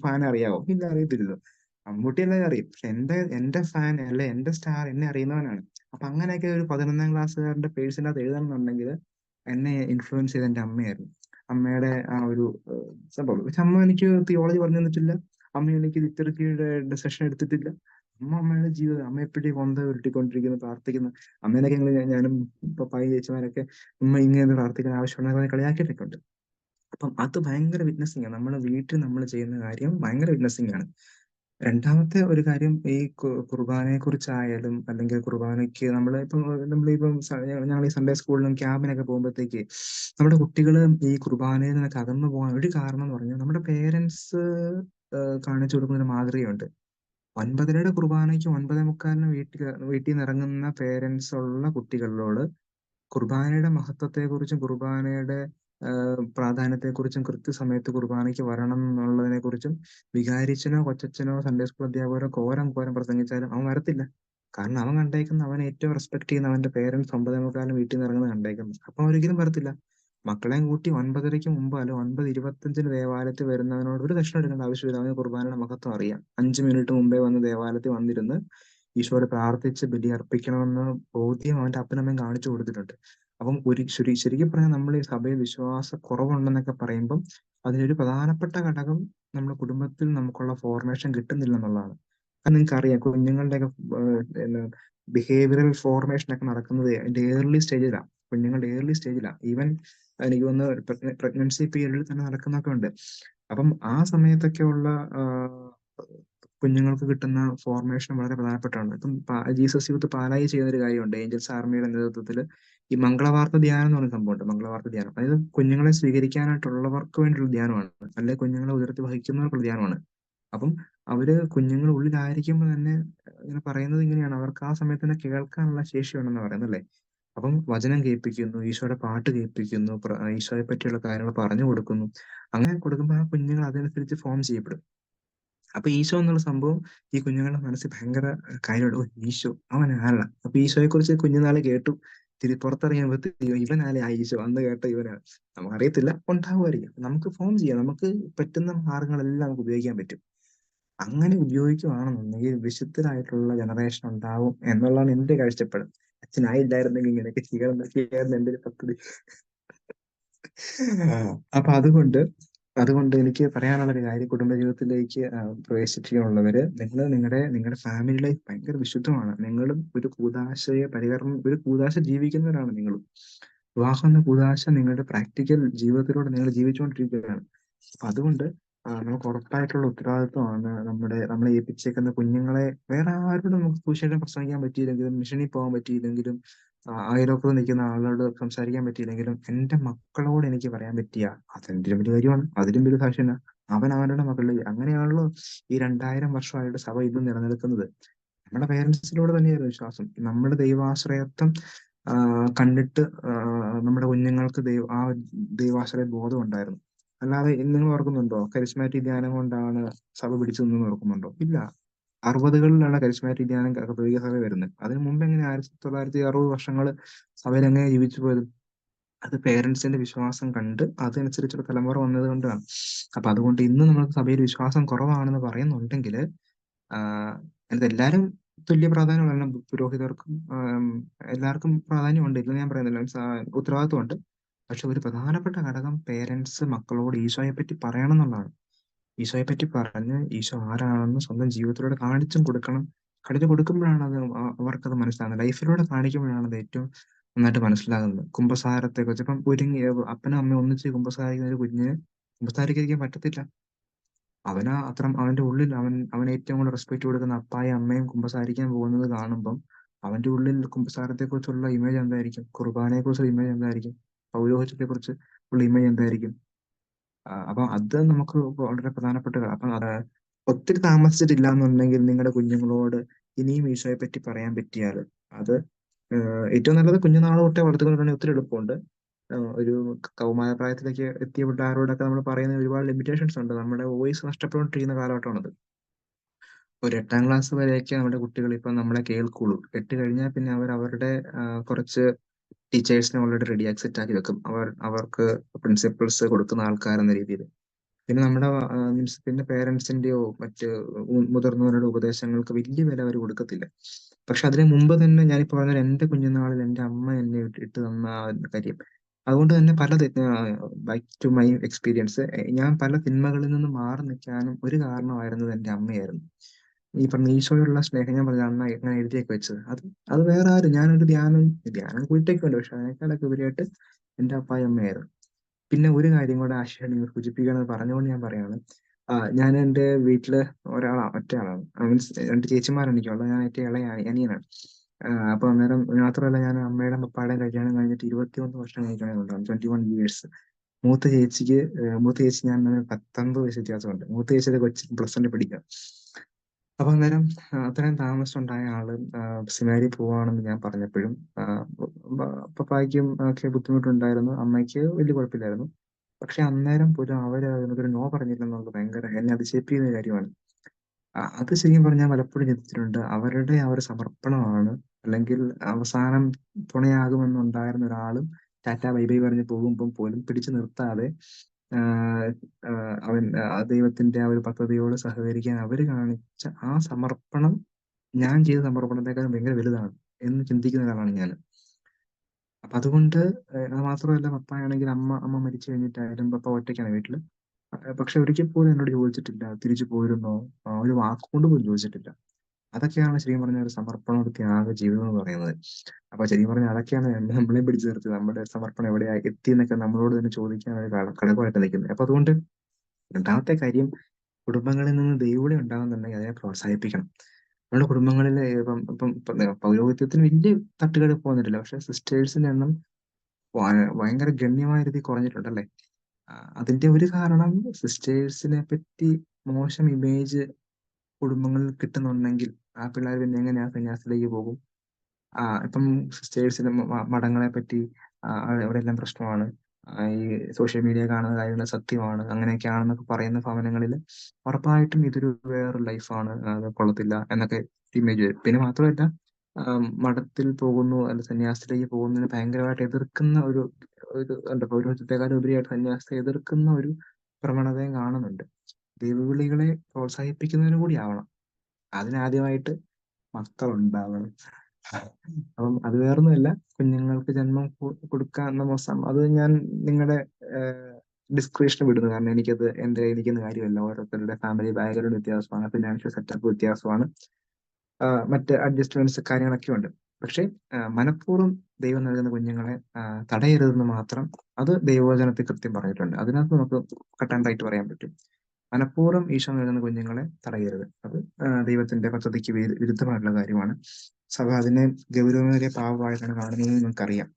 ഫാൻ അറിയാവോ? ഇല്ല അറിയത്തില്ല മമ്മൂട്ടി എല്ലാവരും അറിയും. പക്ഷെ എന്റെ എന്റെ ഫാൻ അല്ലെ എന്റെ സ്റ്റാർ എന്നെ അറിയുന്നവനാണ്. അപ്പൊ അങ്ങനെയൊക്കെ ഒരു പതിനൊന്നാം ക്ലാസ്സുകാരന്റെ പേഴ്സിന്റെ അകത്ത് എഴുതണമെന്നുണ്ടെങ്കിൽ എന്നെ ഇൻഫ്ലുവൻസ് ചെയ്ത എന്റെ അമ്മയായിരുന്നു. അമ്മയുടെ ആ ഒരു സംഭവം. പക്ഷെ അമ്മ എനിക്ക് തിയോളജി പറഞ്ഞു തന്നിട്ടില്ല. അമ്മ എനിക്ക് ലിറ്ററേച്ചറിയുടെ സെഷൻ എടുത്തിട്ടില്ല. അമ്മ അമ്മയുടെ ജീവിതം അമ്മ എപ്പോഴും കൊന്ത ഉരുട്ടിക്കൊണ്ടിരിക്കുന്നു പ്രാർത്ഥിക്കുന്നു. അമ്മേനൊക്കെ ഞങ്ങൾ ഞാനും പപ്പായി ചേച്ചിമാരൊക്കെ ഉമ്മ ഇങ്ങനെ പ്രാർത്ഥിക്കാൻ ആവശ്യമുണ്ടെന്ന് കളിയാക്കിയിട്ടൊക്കെ ഉണ്ട് അപ്പം അത് ഭയങ്കര വിറ്റ്നസിങ് ആണ്. നമ്മുടെ വീട്ടിൽ നമ്മൾ ചെയ്യുന്ന കാര്യം ഭയങ്കര വിറ്റ്നസിങ് ആണ്. രണ്ടാമത്തെ ഒരു കാര്യം ഈ കുർബാനയെ കുറിച്ചായാലും അല്ലെങ്കിൽ കുർബാനയ്ക്ക് നമ്മൾ ഇപ്പം നമ്മളിപ്പം ഞങ്ങൾ ഈ സൺഡേ സ്കൂളിലും ക്യാമ്പിനൊക്കെ പോകുമ്പോഴത്തേക്ക് നമ്മുടെ കുട്ടികൾ ഈ കുർബാനയിൽ നിന്നൊക്കെ അകന്നു പോകാൻ ഒരു കാരണം എന്ന് പറഞ്ഞാൽ നമ്മുടെ പേരൻസ് കാണിച്ചു കൊടുക്കുന്ന ഒരു മാതൃകയുണ്ട്. ഒൻപതരയുടെ കുർബാനയ്ക്ക് ഒൻപതേ മുക്കാലിന് വീട്ടിൽ വീട്ടിൽ നിന്ന് ഇറങ്ങുന്ന പേരൻസ് ഉള്ള കുട്ടികളോട് കുർബാനയുടെ മഹത്വത്തെക്കുറിച്ചും കുർബാനയുടെ പ്രാധാന്യത്തെക്കുറിച്ചും കൃത്യസമയത്ത് കുർബാനയ്ക്ക് വരണം എന്നുള്ളതിനെ കുറിച്ചും വികാരിച്ചനോ കൊച്ചച്ഛനോ സൺഡേ സ്കൂൾ അധ്യാപകരോ കോരം കോരം പ്രസംഗിച്ചാലും അവൻ വരത്തില്ല. കാരണം അവൻ കണ്ടേക്കുന്ന അവൻ ഏറ്റവും റെസ്പെക്ട് ചെയ്യുന്ന അവന്റെ പേരൻസ് ഒമ്പതേ മുക്കാലും വീട്ടിൽ നിന്ന് ഇറങ്ങുന്നത് കണ്ടേക്കുന്നത്. അപ്പൊ ഒരിക്കലും വരത്തില്ല. മക്കളെയും കൂട്ടി ഒൻപതരയ്ക്ക് മുമ്പ് അല്ല ഒൻപത് ഇരുപത്തഞ്ചിന് ദേവാലയത്തിൽ വരുന്നവനോട് ഒരു കഷ്ണം എടുക്കേണ്ട ആവശ്യമില്ല അവന് കുർബാനയുടെ മഹത്വം അറിയാം. അഞ്ചു മിനിറ്റ് മുമ്പേ വന്ന് ദേവാലയത്തിൽ വന്നിരുന്ന് ഈശോയെ പ്രാർത്ഥിച്ച് ബലി അർപ്പിക്കണമെന്ന ബോധ്യം അവന്റെ അപ്പനമ്മയും കാണിച്ചു കൊടുത്തിട്ടുണ്ട്. അപ്പം ഒരു ശരി ശരിക്കും പറഞ്ഞാൽ നമ്മൾ ഈ സഭയിൽ വിശ്വാസ കുറവുണ്ടെന്നൊക്കെ പറയുമ്പം അതിലൊരു പ്രധാനപ്പെട്ട ഘടകം നമ്മുടെ കുടുംബത്തിൽ നമുക്കുള്ള ഫോർമേഷൻ കിട്ടുന്നില്ല എന്നുള്ളതാണ് അത് നിങ്ങൾക്ക് അറിയാം കുഞ്ഞുങ്ങളുടെയൊക്കെ ബിഹേവിയറൽ ഫോർമേഷൻ ഒക്കെ നടക്കുന്നത് ഏർലി സ്റ്റേജിലാണ് കുഞ്ഞുങ്ങളുടെ ഏർലി സ്റ്റേജിലാണ് ഈവൻ എനിക്ക് തോന്നുന്നു പ്രഗ്നൻസി പീരീഡിൽ തന്നെ നടക്കുന്നൊക്കെ ഉണ്ട്. അപ്പം ആ സമയത്തൊക്കെ ഉള്ള കുഞ്ഞുങ്ങൾക്ക് കിട്ടുന്ന ഫോർമേഷൻ വളരെ പ്രധാനപ്പെട്ടാണ് ഇപ്പം ജീസസ് യൂത്ത് പാലായി ചെയ്യുന്ന ഒരു കാര്യമുണ്ട് ഏഞ്ചൽസ് ആർമിയുടെ നേതൃത്വത്തിൽ ഈ മംഗളവാർത്ത ധ്യാനം എന്ന് പറയുന്ന സംഭവമുണ്ട്. മംഗളവാർത്ത ധ്യാനം. അതായത് കുഞ്ഞുങ്ങളെ സ്വീകരിക്കാനായിട്ടുള്ളവർക്ക് വേണ്ടിയുള്ള ധ്യാനമാണ്. അല്ലെ കുഞ്ഞുങ്ങളെ ഉയർത്തി വഹിക്കുന്നവർക്കുള്ള ധ്യാനമാണ്. അപ്പം അവർ കുഞ്ഞുങ്ങൾ ഉള്ളിലായിരിക്കുമ്പോൾ തന്നെ ഇങ്ങനെ പറയുന്നത് ഇങ്ങനെയാണ്. അവർക്ക് ആ സമയത്ത് തന്നെ കേൾക്കാനുള്ള ശേഷി ഉണ്ടെന്ന് പറയുന്നത് അല്ലേ? അപ്പം വചനം കേൾപ്പിക്കുന്നു ഈശോയുടെ പാട്ട് കേൾപ്പിക്കുന്നു ഈശോയെ പറ്റിയുള്ള കാര്യങ്ങൾ പറഞ്ഞു കൊടുക്കുന്നു. അങ്ങനെ കൊടുക്കുമ്പോൾ ആ കുഞ്ഞുങ്ങൾ അതനുസരിച്ച് ഫോം ചെയ്യപ്പെടും. അപ്പൊ ഈശോ എന്നുള്ള സംഭവം ഈ കുഞ്ഞുങ്ങളുടെ മനസ്സിൽ ഭയങ്കര കാര്യമുള്ള ഓ ഈശോ അവൻ ആരാണ്? അപ്പൊ ഈശോയെ കുറിച്ച് കുഞ്ഞുനാളെ കേട്ടു. തിരി പുറത്തിറങ്ങിയപ്പോ ഇവനാലേ ആ ഈശോ. അന്ന് കേട്ട ഇവനാണ്. നമുക്കറിയത്തില്ല ഉണ്ടാവുമായിരിക്കും. നമുക്ക് ഫോം ചെയ്യാം. നമുക്ക് പറ്റുന്ന മാർഗങ്ങളെല്ലാം നമുക്ക് ഉപയോഗിക്കാൻ പറ്റും. അങ്ങനെ ഉപയോഗിക്കുകയാണെന്നുണ്ടെങ്കിൽ വിശുദ്ധരായിട്ടുള്ള ജനറേഷൻ ഉണ്ടാവും എന്നുള്ളതാണ് എന്റെ കാഴ്ചപ്പാട്. അച്ഛനായില്ലായിരുന്നെങ്കിൽ ഇങ്ങനെയൊക്കെ ചെയ്യണം ചെയ്യാറുണ്ട് എന്റെ ഒരു പദ്ധതി. അപ്പൊ അതുകൊണ്ട് അതുകൊണ്ട് എനിക്ക് പറയാനുള്ള ഒരു കാര്യം കുടുംബജീവിതത്തിലേക്ക് പ്രവേശിച്ചിട്ടുള്ളവര് നിങ്ങൾ നിങ്ങളുടെ നിങ്ങളുടെ ഫാമിലി ലൈഫ് ഭയങ്കര വിശുദ്ധമാണ്. നിങ്ങളും ഒരു കൂതാശയെ പരികരണം ഒരു കൂതാശ ജീവിക്കുന്നവരാണ് നിങ്ങളും. വിവാഹം എന്ന കൂതാശ നിങ്ങളുടെ പ്രാക്ടിക്കൽ ജീവിതത്തിലൂടെ നിങ്ങൾ ജീവിച്ചുകൊണ്ടിരിക്കുകയാണ്. അപ്പൊ അതുകൊണ്ട് നമുക്ക് ഉറപ്പായിട്ടുള്ള ഉത്തരവാദിത്വമാണ് നമ്മുടെ നമ്മളെ ഏൽപ്പിച്ചേക്കുന്ന കുഞ്ഞുങ്ങളെ വേറെ ആരോടും നമുക്ക് സൂക്ഷിക്കാൻ പ്രസംഗിക്കാൻ പറ്റിയില്ലെങ്കിലും മിഷനിൽ പോകാൻ പറ്റിയില്ലെങ്കിലും അയലോക്കത്ത് നിൽക്കുന്ന ആളോട് സംസാരിക്കാൻ പറ്റിയില്ലെങ്കിലും എന്റെ മക്കളോട് എനിക്ക് പറയാൻ പറ്റിയ അതെന്തിനും വലിയ കാര്യമാണ്. അതിലും വലിയ സാക്ഷ്യന അവൻ അവനുടെ മക്കളിൽ. അങ്ങനെയാണല്ലോ ഈ രണ്ടായിരം വർഷമായിട്ട് സഭ ഇന്നും നിലനിൽക്കുന്നത്. നമ്മുടെ പേരൻസിലൂടെ തന്നെയായിരുന്നു വിശ്വാസം. നമ്മുടെ ദൈവാശ്രയത്വം കണ്ടിട്ട് നമ്മുടെ കുഞ്ഞുങ്ങൾക്ക് ദൈവ ആ ദൈവാശ്രയ ബോധം ഉണ്ടായിരുന്നു. അല്ലാതെ എന്തെങ്കിലും ഓർക്കുന്നുണ്ടോ? കരിസ്മാറ്റിക് ധ്യാനം കൊണ്ടാണ് സഭ പിടിച്ചു നിന്നു ഓർക്കുന്നുണ്ടോ? ഇല്ല. അറുപതുകളിലാണ് കരിസ്മാറ്റിക് ധ്യാനം കത്തോലിക്ക സഭ വരുന്നത് അതിന് മുമ്പ് എങ്ങനെ ആയിരത്തി തൊള്ളായിരത്തി അറുപത് വർഷങ്ങൾ സഭയിൽ എങ്ങനെ ജീവിച്ചു പോയത്? അത് പേരൻസിന്റെ വിശ്വാസം കണ്ട് അതനുസരിച്ചുള്ള തലമുറ വന്നത് കൊണ്ടാണ്. അപ്പൊ അതുകൊണ്ട് ഇന്ന് നമുക്ക് സഭയിൽ വിശ്വാസം കുറവാണെന്ന് പറയുന്നുണ്ടെങ്കിൽ എല്ലാവരും തുല്യ പ്രാധാന്യമുള്ള പുരോഹിതർക്കും എല്ലാവർക്കും പ്രാധാന്യമുണ്ട്. ഇല്ലെന്ന് ഞാൻ പറയുന്നില്ല ഉത്തരവാദിത്വമുണ്ട്. പക്ഷെ ഒരു പ്രധാനപ്പെട്ട ഘടകം പേരൻസ് മക്കളോട് ഈശോയെ പറ്റി പറയണം എന്നുള്ളതാണ്. ഈശോയെ പറ്റി പറഞ്ഞ് ഈശോ ആരാണെന്ന് സ്വന്തം ജീവിതത്തിലൂടെ കാണിച്ചും കൊടുക്കണം. കാണിച്ചു കൊടുക്കുമ്പോഴാണ് അത് അവർക്കത് മനസ്സിലാകുന്നത്. ലൈഫിലൂടെ കാണിക്കുമ്പോഴാണ് അത് ഏറ്റവും നന്നായിട്ട് മനസ്സിലാകുന്നത്. കുമ്പസാരത്തെ കുറിച്ച് ഇപ്പം ഒരുങ്ങി അപ്പനും അമ്മയും ഒന്നിച്ച് കുമ്പസാരിക്കുന്ന ഒരു കുഞ്ഞിന് കുമ്പസാരിക്കാൻ പറ്റത്തില്ല. അവന് അത്ര അവന്റെ ഉള്ളിൽ അവൻ അവൻ ഏറ്റവും കൂടുതൽ റെസ്പെക്ട് കൊടുക്കുന്ന അപ്പായും അമ്മയും കുമ്പസാരിക്കാൻ പോകുന്നത് കാണുമ്പം അവന്റെ ഉള്ളിൽ കുമ്പസാരത്തെ കുറിച്ചുള്ള ഇമേജ് എന്തായിരിക്കും? കുർബാനയെ കുറിച്ചുള്ള ഇമേജ് എന്തായിരിക്കും? പൗരോഹിത്യത്തെ കുറിച്ച് ഉള്ള ഇമേജ് എന്തായിരിക്കും? അപ്പൊ അത് നമുക്ക് വളരെ പ്രധാനപ്പെട്ട അപ്പൊ ഒത്തിരി താമസിച്ചിട്ടില്ല എന്നുണ്ടെങ്കിൽ നിങ്ങളുടെ കുഞ്ഞുങ്ങളോട് ഇനിയും ഈശോയെ പറ്റി പറയാൻ പറ്റിയാൽ അത് ഏറ്റവും നല്ലത് കുഞ്ഞുനാൾ തൊട്ടേ വളർത്തുകൊണ്ടാണ് ഒത്തിരി എളുപ്പമുണ്ട്. ഒരു കൗമാര പ്രായത്തിലേക്ക് എത്തിയ പിള്ളേരോടൊക്കെ നമ്മൾ പറയുന്ന ഒരുപാട് ലിമിറ്റേഷൻസ് ഉണ്ട്. നമ്മുടെ വോയിസ് നഷ്ടപ്പെട്ടുകൊണ്ടിരിക്കുന്ന കാലഘട്ടമാണത്. ഒരു എട്ടാം ക്ലാസ് വരെയൊക്കെ നമ്മുടെ കുട്ടികൾ ഇപ്പൊ നമ്മളെ കേൾക്കുള്ളൂ. എട്ട് കഴിഞ്ഞാൽ പിന്നെ അവർ അവരുടെ കുറച്ച് ടീച്ചേഴ്സിനെ ഓൾറെഡി റെഡിയാക്കി സെറ്റ് ആക്കി വെക്കും. അവർ അവർക്ക് പ്രിൻസിപ്പൾസ് കൊടുക്കുന്ന ആൾക്കാരെന്ന രീതിയിൽ. പിന്നെ നമ്മുടെ മീൻസ് പിന്നെ പേരൻസിന്റെയോ മറ്റ് മുതിർന്നവരുടെ ഉപദേശങ്ങൾക്ക് വലിയ വില അവർ കൊടുക്കത്തില്ല. പക്ഷെ അതിന് മുമ്പ് തന്നെ ഞാനിപ്പോ പറഞ്ഞ എന്റെ കുഞ്ഞുനാളിൽ എന്റെ അമ്മ എന്നെ ഇട്ട് തന്ന കാര്യം. അതുകൊണ്ട് തന്നെ പല ബാക്ക് ടു മൈ എക്സ്പീരിയൻസ് ഞാൻ പല തിന്മകളിൽ നിന്ന് മാറി നിൽക്കാനും ഒരു കാരണമായിരുന്നത് എന്റെ അമ്മയായിരുന്നു. ഈ പറഞ്ഞ ഈശോയോടുള്ള സ്നേഹം ഞാൻ പറഞ്ഞ അമ്മ എങ്ങനെ എഴുതിയൊക്കെ വെച്ചത്. അത് അത് വേറെ ആരും ഞാനൊരു ധ്യാനം ധ്യാനം കൂട്ടൊക്കെ ഉണ്ട് പക്ഷെ അതിനേക്കാളൊക്കെ ഉപരിയായിട്ട് എന്റെ അപ്പായ അമ്മയായിരുന്നു. പിന്നെ ഒരു കാര്യം കൂടെ ആശയം നിങ്ങൾ സൂചിപ്പിക്കണമെന്ന് പറഞ്ഞുകൊണ്ട് ഞാൻ പറയാണ് ഞാൻ എന്റെ വീട്ടിൽ ഒരാളാണ് ഒറ്റയാളാണ്. മീൻസ് രണ്ട് ചേച്ചിമാരാണ് എനിക്കുള്ളത് ഞാൻ ഏറ്റവും ഇളയ അനിയനാണ്. അപ്പൊ അന്നേരം മാത്രമല്ല ഞാൻ അമ്മയുടെ പപ്പാടെ കല്യാണം കഴിഞ്ഞിട്ട് ഇരുപത്തിയൊന്ന് വർഷം കഴിക്കണമുണ്ടാകും ട്വന്റി വൺ ഇയേഴ്സ് മൂത്ത ചേച്ചിക്ക് മൂത്ത ചേച്ചി ഞാൻ പത്തൊമ്പത് വയസ്സ് വ്യത്യാസമുണ്ട്. മൂത്ത ചേച്ചിയുടെ കൊച്ചി പ്ലസ് വണ്ണിൽ പഠിക്കുക അപ്പൊ അന്നേരം അത്രയും താമസിച്ചുണ്ടായ ആൾ സിനാരി പോവാണെന്ന് ഞാൻ പറഞ്ഞപ്പോഴും പപ്പായ്ക്കും ഒക്കെ ബുദ്ധിമുട്ടുണ്ടായിരുന്നു. അമ്മയ്ക്ക് വലിയ കുഴപ്പമില്ലായിരുന്നു. പക്ഷെ അന്നേരം പോലും അവർ അതിനൊരു നോ പറഞ്ഞില്ലെന്നുള്ളത് ഭയങ്കര എന്നെ അതിശയിപ്പിക്കുന്ന കാര്യമാണ്. അത് ശരിക്കും പറഞ്ഞാൽ പലപ്പോഴും ചിന്തിച്ചിട്ടുണ്ട്. അവരുടെ ആ ഒരു സമർപ്പണമാണ് അല്ലെങ്കിൽ അവസാനം തുണയാകുമെന്നുണ്ടായിരുന്ന ഒരാളും ടാറ്റ ബൈ ബൈ പറഞ്ഞ് പോകുമ്പോൾ പോലും പിടിച്ചു നിർത്താതെ അവൻ ദൈവത്തിന്റെ ആ ഒരു പദ്ധതിയോട് സഹകരിക്കാൻ അവർ കാണിച്ച ആ സമർപ്പണം ഞാൻ ചെയ്ത സമർപ്പണത്തെക്കാളും ഭയങ്കര വലുതാണ് എന്ന് ചിന്തിക്കുന്ന ഒരാളാണ് ഞാൻ അപ്പൊ അതുകൊണ്ട് അത് മാത്രമല്ല പപ്പായാണെങ്കിൽ അമ്മ അമ്മ മരിച്ചു കഴിഞ്ഞിട്ടായാലും പപ്പ ഒറ്റയ്ക്കാണ് വീട്ടിൽ. പക്ഷെ ഒരിക്കൽ പോലും എന്നോട് ചോദിച്ചിട്ടില്ല തിരിച്ചു പോയിരുന്നോ ഒരു വാക്കുകൊണ്ട് പോലും ചോദിച്ചിട്ടില്ല. അതൊക്കെയാണ് ശരിക്കും പറഞ്ഞ ഒരു സമർപ്പണ ഒരു ത്യാഗ ജീവിതം എന്ന് പറയുന്നത്. അപ്പൊ ശരിക്കും പറഞ്ഞാൽ അതൊക്കെയാണ് നമ്മളെ പിടിച്ചു നിർത്തി നമ്മുടെ സമർപ്പണം എവിടെയാ എത്തി എന്നൊക്കെ നമ്മളോട് തന്നെ ചോദിക്കാൻ ഒരു ഘടകമായിട്ട് നിൽക്കുന്നത്. അപ്പൊ അതുകൊണ്ട് രണ്ടാമത്തെ കാര്യം കുടുംബങ്ങളിൽ നിന്ന് ദൈവവിളി ഉണ്ടാകുന്നുണ്ടെങ്കിൽ അതിനെ പ്രോത്സാഹിപ്പിക്കണം. നമ്മുടെ കുടുംബങ്ങളിൽ ഇപ്പം ഇപ്പം പൗരോഹിത്യത്തിന് വലിയ തട്ടുകേട് പോകുന്നില്ല പക്ഷെ സിസ്റ്റേഴ്സിന്റെ എണ്ണം ഭയങ്കര ഗണ്യമായ രീതിയിൽ കുറഞ്ഞിട്ടുണ്ടല്ലേ അതിന്റെ ഒരു കാരണം സിസ്റ്റേഴ്സിനെ പറ്റി മോശം ഇമേജ് കുടുംബങ്ങളിൽ കിട്ടുന്നുണ്ടെങ്കിൽ ആ പിള്ളേർ പിന്നെ എങ്ങനെ ആ സന്യാസത്തിലേക്ക് പോകും? ആ ഇപ്പം സിസ്റ്റേഴ്സിന്റെ മഠങ്ങളെ പറ്റി അവിടെ എല്ലാം പ്രശ്നമാണ്. ഈ സോഷ്യൽ മീഡിയ കാണുന്ന കാര്യങ്ങൾ സത്യമാണ്. അങ്ങനെയൊക്കെയാണെന്നൊക്കെ പറയുന്ന ഭവനങ്ങളിൽ ഉറപ്പായിട്ടും ഇതൊരു വേറൊരു ലൈഫാണ്. അത് കൊള്ളത്തില്ല എന്നൊക്കെ ഇമേജ് വരും. പിന്നെ മാത്രമല്ല മഠത്തിൽ പോകുന്നു അല്ല സന്യാസത്തിലേക്ക് പോകുന്നതിന് ഭയങ്കരമായിട്ട് എതിർക്കുന്ന ഒരു ഒരു എന്താ പൗരോഹിത്യത്തെക്കാളും ഉപരിയായിട്ട് സന്യാസത്തെ എതിർക്കുന്ന ഒരു പ്രവണതയും കാണുന്നുണ്ട്. ദൈവവിളികളെ പ്രോത്സാഹിപ്പിക്കുന്നതിന് കൂടി ആവണം. അതിനാദ്യമായിട്ട് മക്കൾ ഉണ്ടാവണം അപ്പം അത് വേറൊന്നുമല്ല. കുഞ്ഞുങ്ങൾക്ക് ജന്മം കൊടുക്കുക എന്ന മോശം. അത് ഞാൻ നിങ്ങളുടെ ഡിസ്ക്രിപ്ഷൻ വിടുന്നു. കാരണം എനിക്കത് എന്റെ എനിക്കുന്ന കാര്യമല്ല. ഓരോരുത്തരുടെ ഫാമിലി ബാക്ക്ഗ്രൗണ്ട് വ്യത്യാസമാണ് ഫിനാൻഷ്യൽ സെറ്റപ്പ് വ്യത്യാസമാണ്. മറ്റ് അഡ്ജസ്റ്റ്മെന്റ്സ് കാര്യങ്ങളൊക്കെ ഉണ്ട്. പക്ഷേ മനഃപൂർവം ദൈവം നൽകുന്ന കുഞ്ഞുങ്ങളെ തടയരുതെന്ന് മാത്രം അത് ദൈവവചനത്തിൽ കൃത്യം പറഞ്ഞിട്ടുണ്ട്. അതിനകത്ത് നമുക്ക് കട്ടാൻഡായിട്ട് പറയാൻ പറ്റും. മനഃപൂർവം ഈശോ നൽകുന്ന കുഞ്ഞുങ്ങളെ തടയരുത്. അത് ദൈവത്തിന്റെ പദ്ധതിക്ക് വിരു- വിരുദ്ധമായിട്ടുള്ള കാര്യമാണ്. സഭ അതിനെ ഗൗരവമേറിയ പാവമായിട്ടാണ് കാണുന്നത് നമുക്കറിയാം.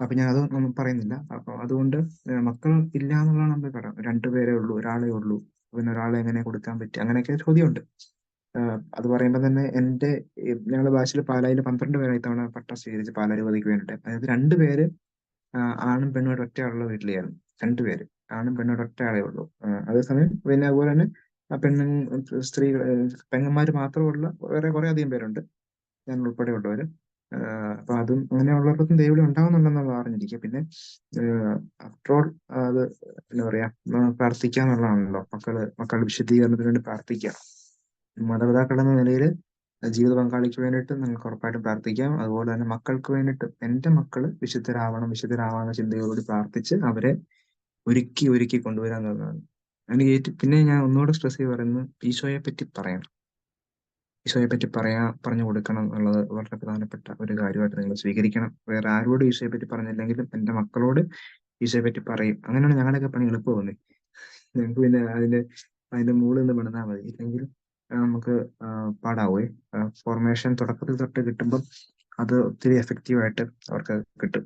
അപ്പൊ ഞാൻ അത് ഒന്നും പറയുന്നില്ല. അപ്പൊ അതുകൊണ്ട് മക്കൾ ഇല്ല എന്നുള്ളതാണ് നമ്മുടെ കടം. രണ്ടുപേരേ ഉള്ളൂ ഒരാളെ ഉള്ളൂ. പിന്നെ ഒരാളെ എങ്ങനെ കൊടുക്കാൻ പറ്റും? അങ്ങനെയൊക്കെ ചോദ്യമുണ്ട്. അത് പറയുമ്പോൾ തന്നെ എന്റെ ഞങ്ങളുടെ ബാച്ചിൽ പാലായിൽ പന്ത്രണ്ട് പേരെ ഇത്തവണ പട്ടം സ്വീകരിച്ച് പാലാരിപതിക്ക് വേണ്ടിയിട്ട്. അതായത് രണ്ടുപേര് ആണും പെണ്ണും ഒറ്റയാളുള്ള വീട്ടിലായിരുന്നു രണ്ടുപേര് ആണും പെണ്ണും ഒറ്റയാളേ ഉള്ളൂ. അതേസമയം പിന്നെ അതുപോലെ തന്നെ പെണ്ണു സ്ത്രീകൾ പെങ്ങന്മാർ മാത്രമുള്ള വേറെ കുറെ അധികം പേരുണ്ട്. ഞാൻ ഉൾപ്പെടെ ഉള്ളവര് ആഹ് അപ്പൊ അതും അങ്ങനെയുള്ളവർക്കും ദൈവം ഉണ്ടാവുന്നുണ്ടെന്നുള്ള അറിഞ്ഞിരിക്കുക. പിന്നെ ആഫ്റ്റർ ഓൾ അത് എന്താ പറയാ പ്രാർത്ഥിക്കുക എന്നുള്ളതാണല്ലോ. മക്കൾ മക്കളുടെ വിശദീകരണത്തിന് വേണ്ടി പ്രാർത്ഥിക്കുക. മാതാപിതാക്കൾ എന്ന നിലയിൽ ജീവിത പങ്കാളിക്ക് വേണ്ടിയിട്ട് നിങ്ങൾക്ക് ഉറപ്പായിട്ടും പ്രാർത്ഥിക്കാം. അതുപോലെ തന്നെ മക്കൾക്ക് വേണ്ടിയിട്ട് എന്റെ മക്കൾ വിശുദ്ധരാവണം വിശുദ്ധരാവാനുള്ള ചിന്തയോടുകൂടി പ്രാർത്ഥിച്ച് അവരെ ഒരുക്കി ഒരുക്കി കൊണ്ടുവരാൻ എന്നുള്ളതാണ് അതിന് ഏറ്റവും പിന്നെ ഞാൻ ഒന്നുകൂടെ സ്ട്രെസ് ചെയ്ത് പറയുന്നത് ഈശോയെ പറ്റി പറയണം. ഈശോയെ പറ്റി പറയാ പറഞ്ഞു കൊടുക്കണം എന്നുള്ളത് വളരെ പ്രധാനപ്പെട്ട ഒരു കാര്യമായിട്ട് നിങ്ങൾ സ്വീകരിക്കണം. വേറെ ആരോടും ഈശോയെ പറ്റി പറഞ്ഞില്ലെങ്കിലും എന്റെ മക്കളോട് ഈശോയെ പറ്റി പറയും. അങ്ങനെയാണ് ഞങ്ങളുടെയൊക്കെ പണി എളുപ്പം തോന്നി ഞങ്ങൾക്ക് പിന്നെ അതിന്റെ അതിന്റെ മുകളിൽ നിന്ന് വിടുന്നാൽ മതി. ഇല്ലെങ്കിൽ നമുക്ക് പാടാവേ. ഫോർമേഷൻ തുടക്കത്തിൽ തൊട്ട് കിട്ടുമ്പം അത് ഒത്തിരി എഫക്റ്റീവ് ആയിട്ട് അവർക്ക് കിട്ടും.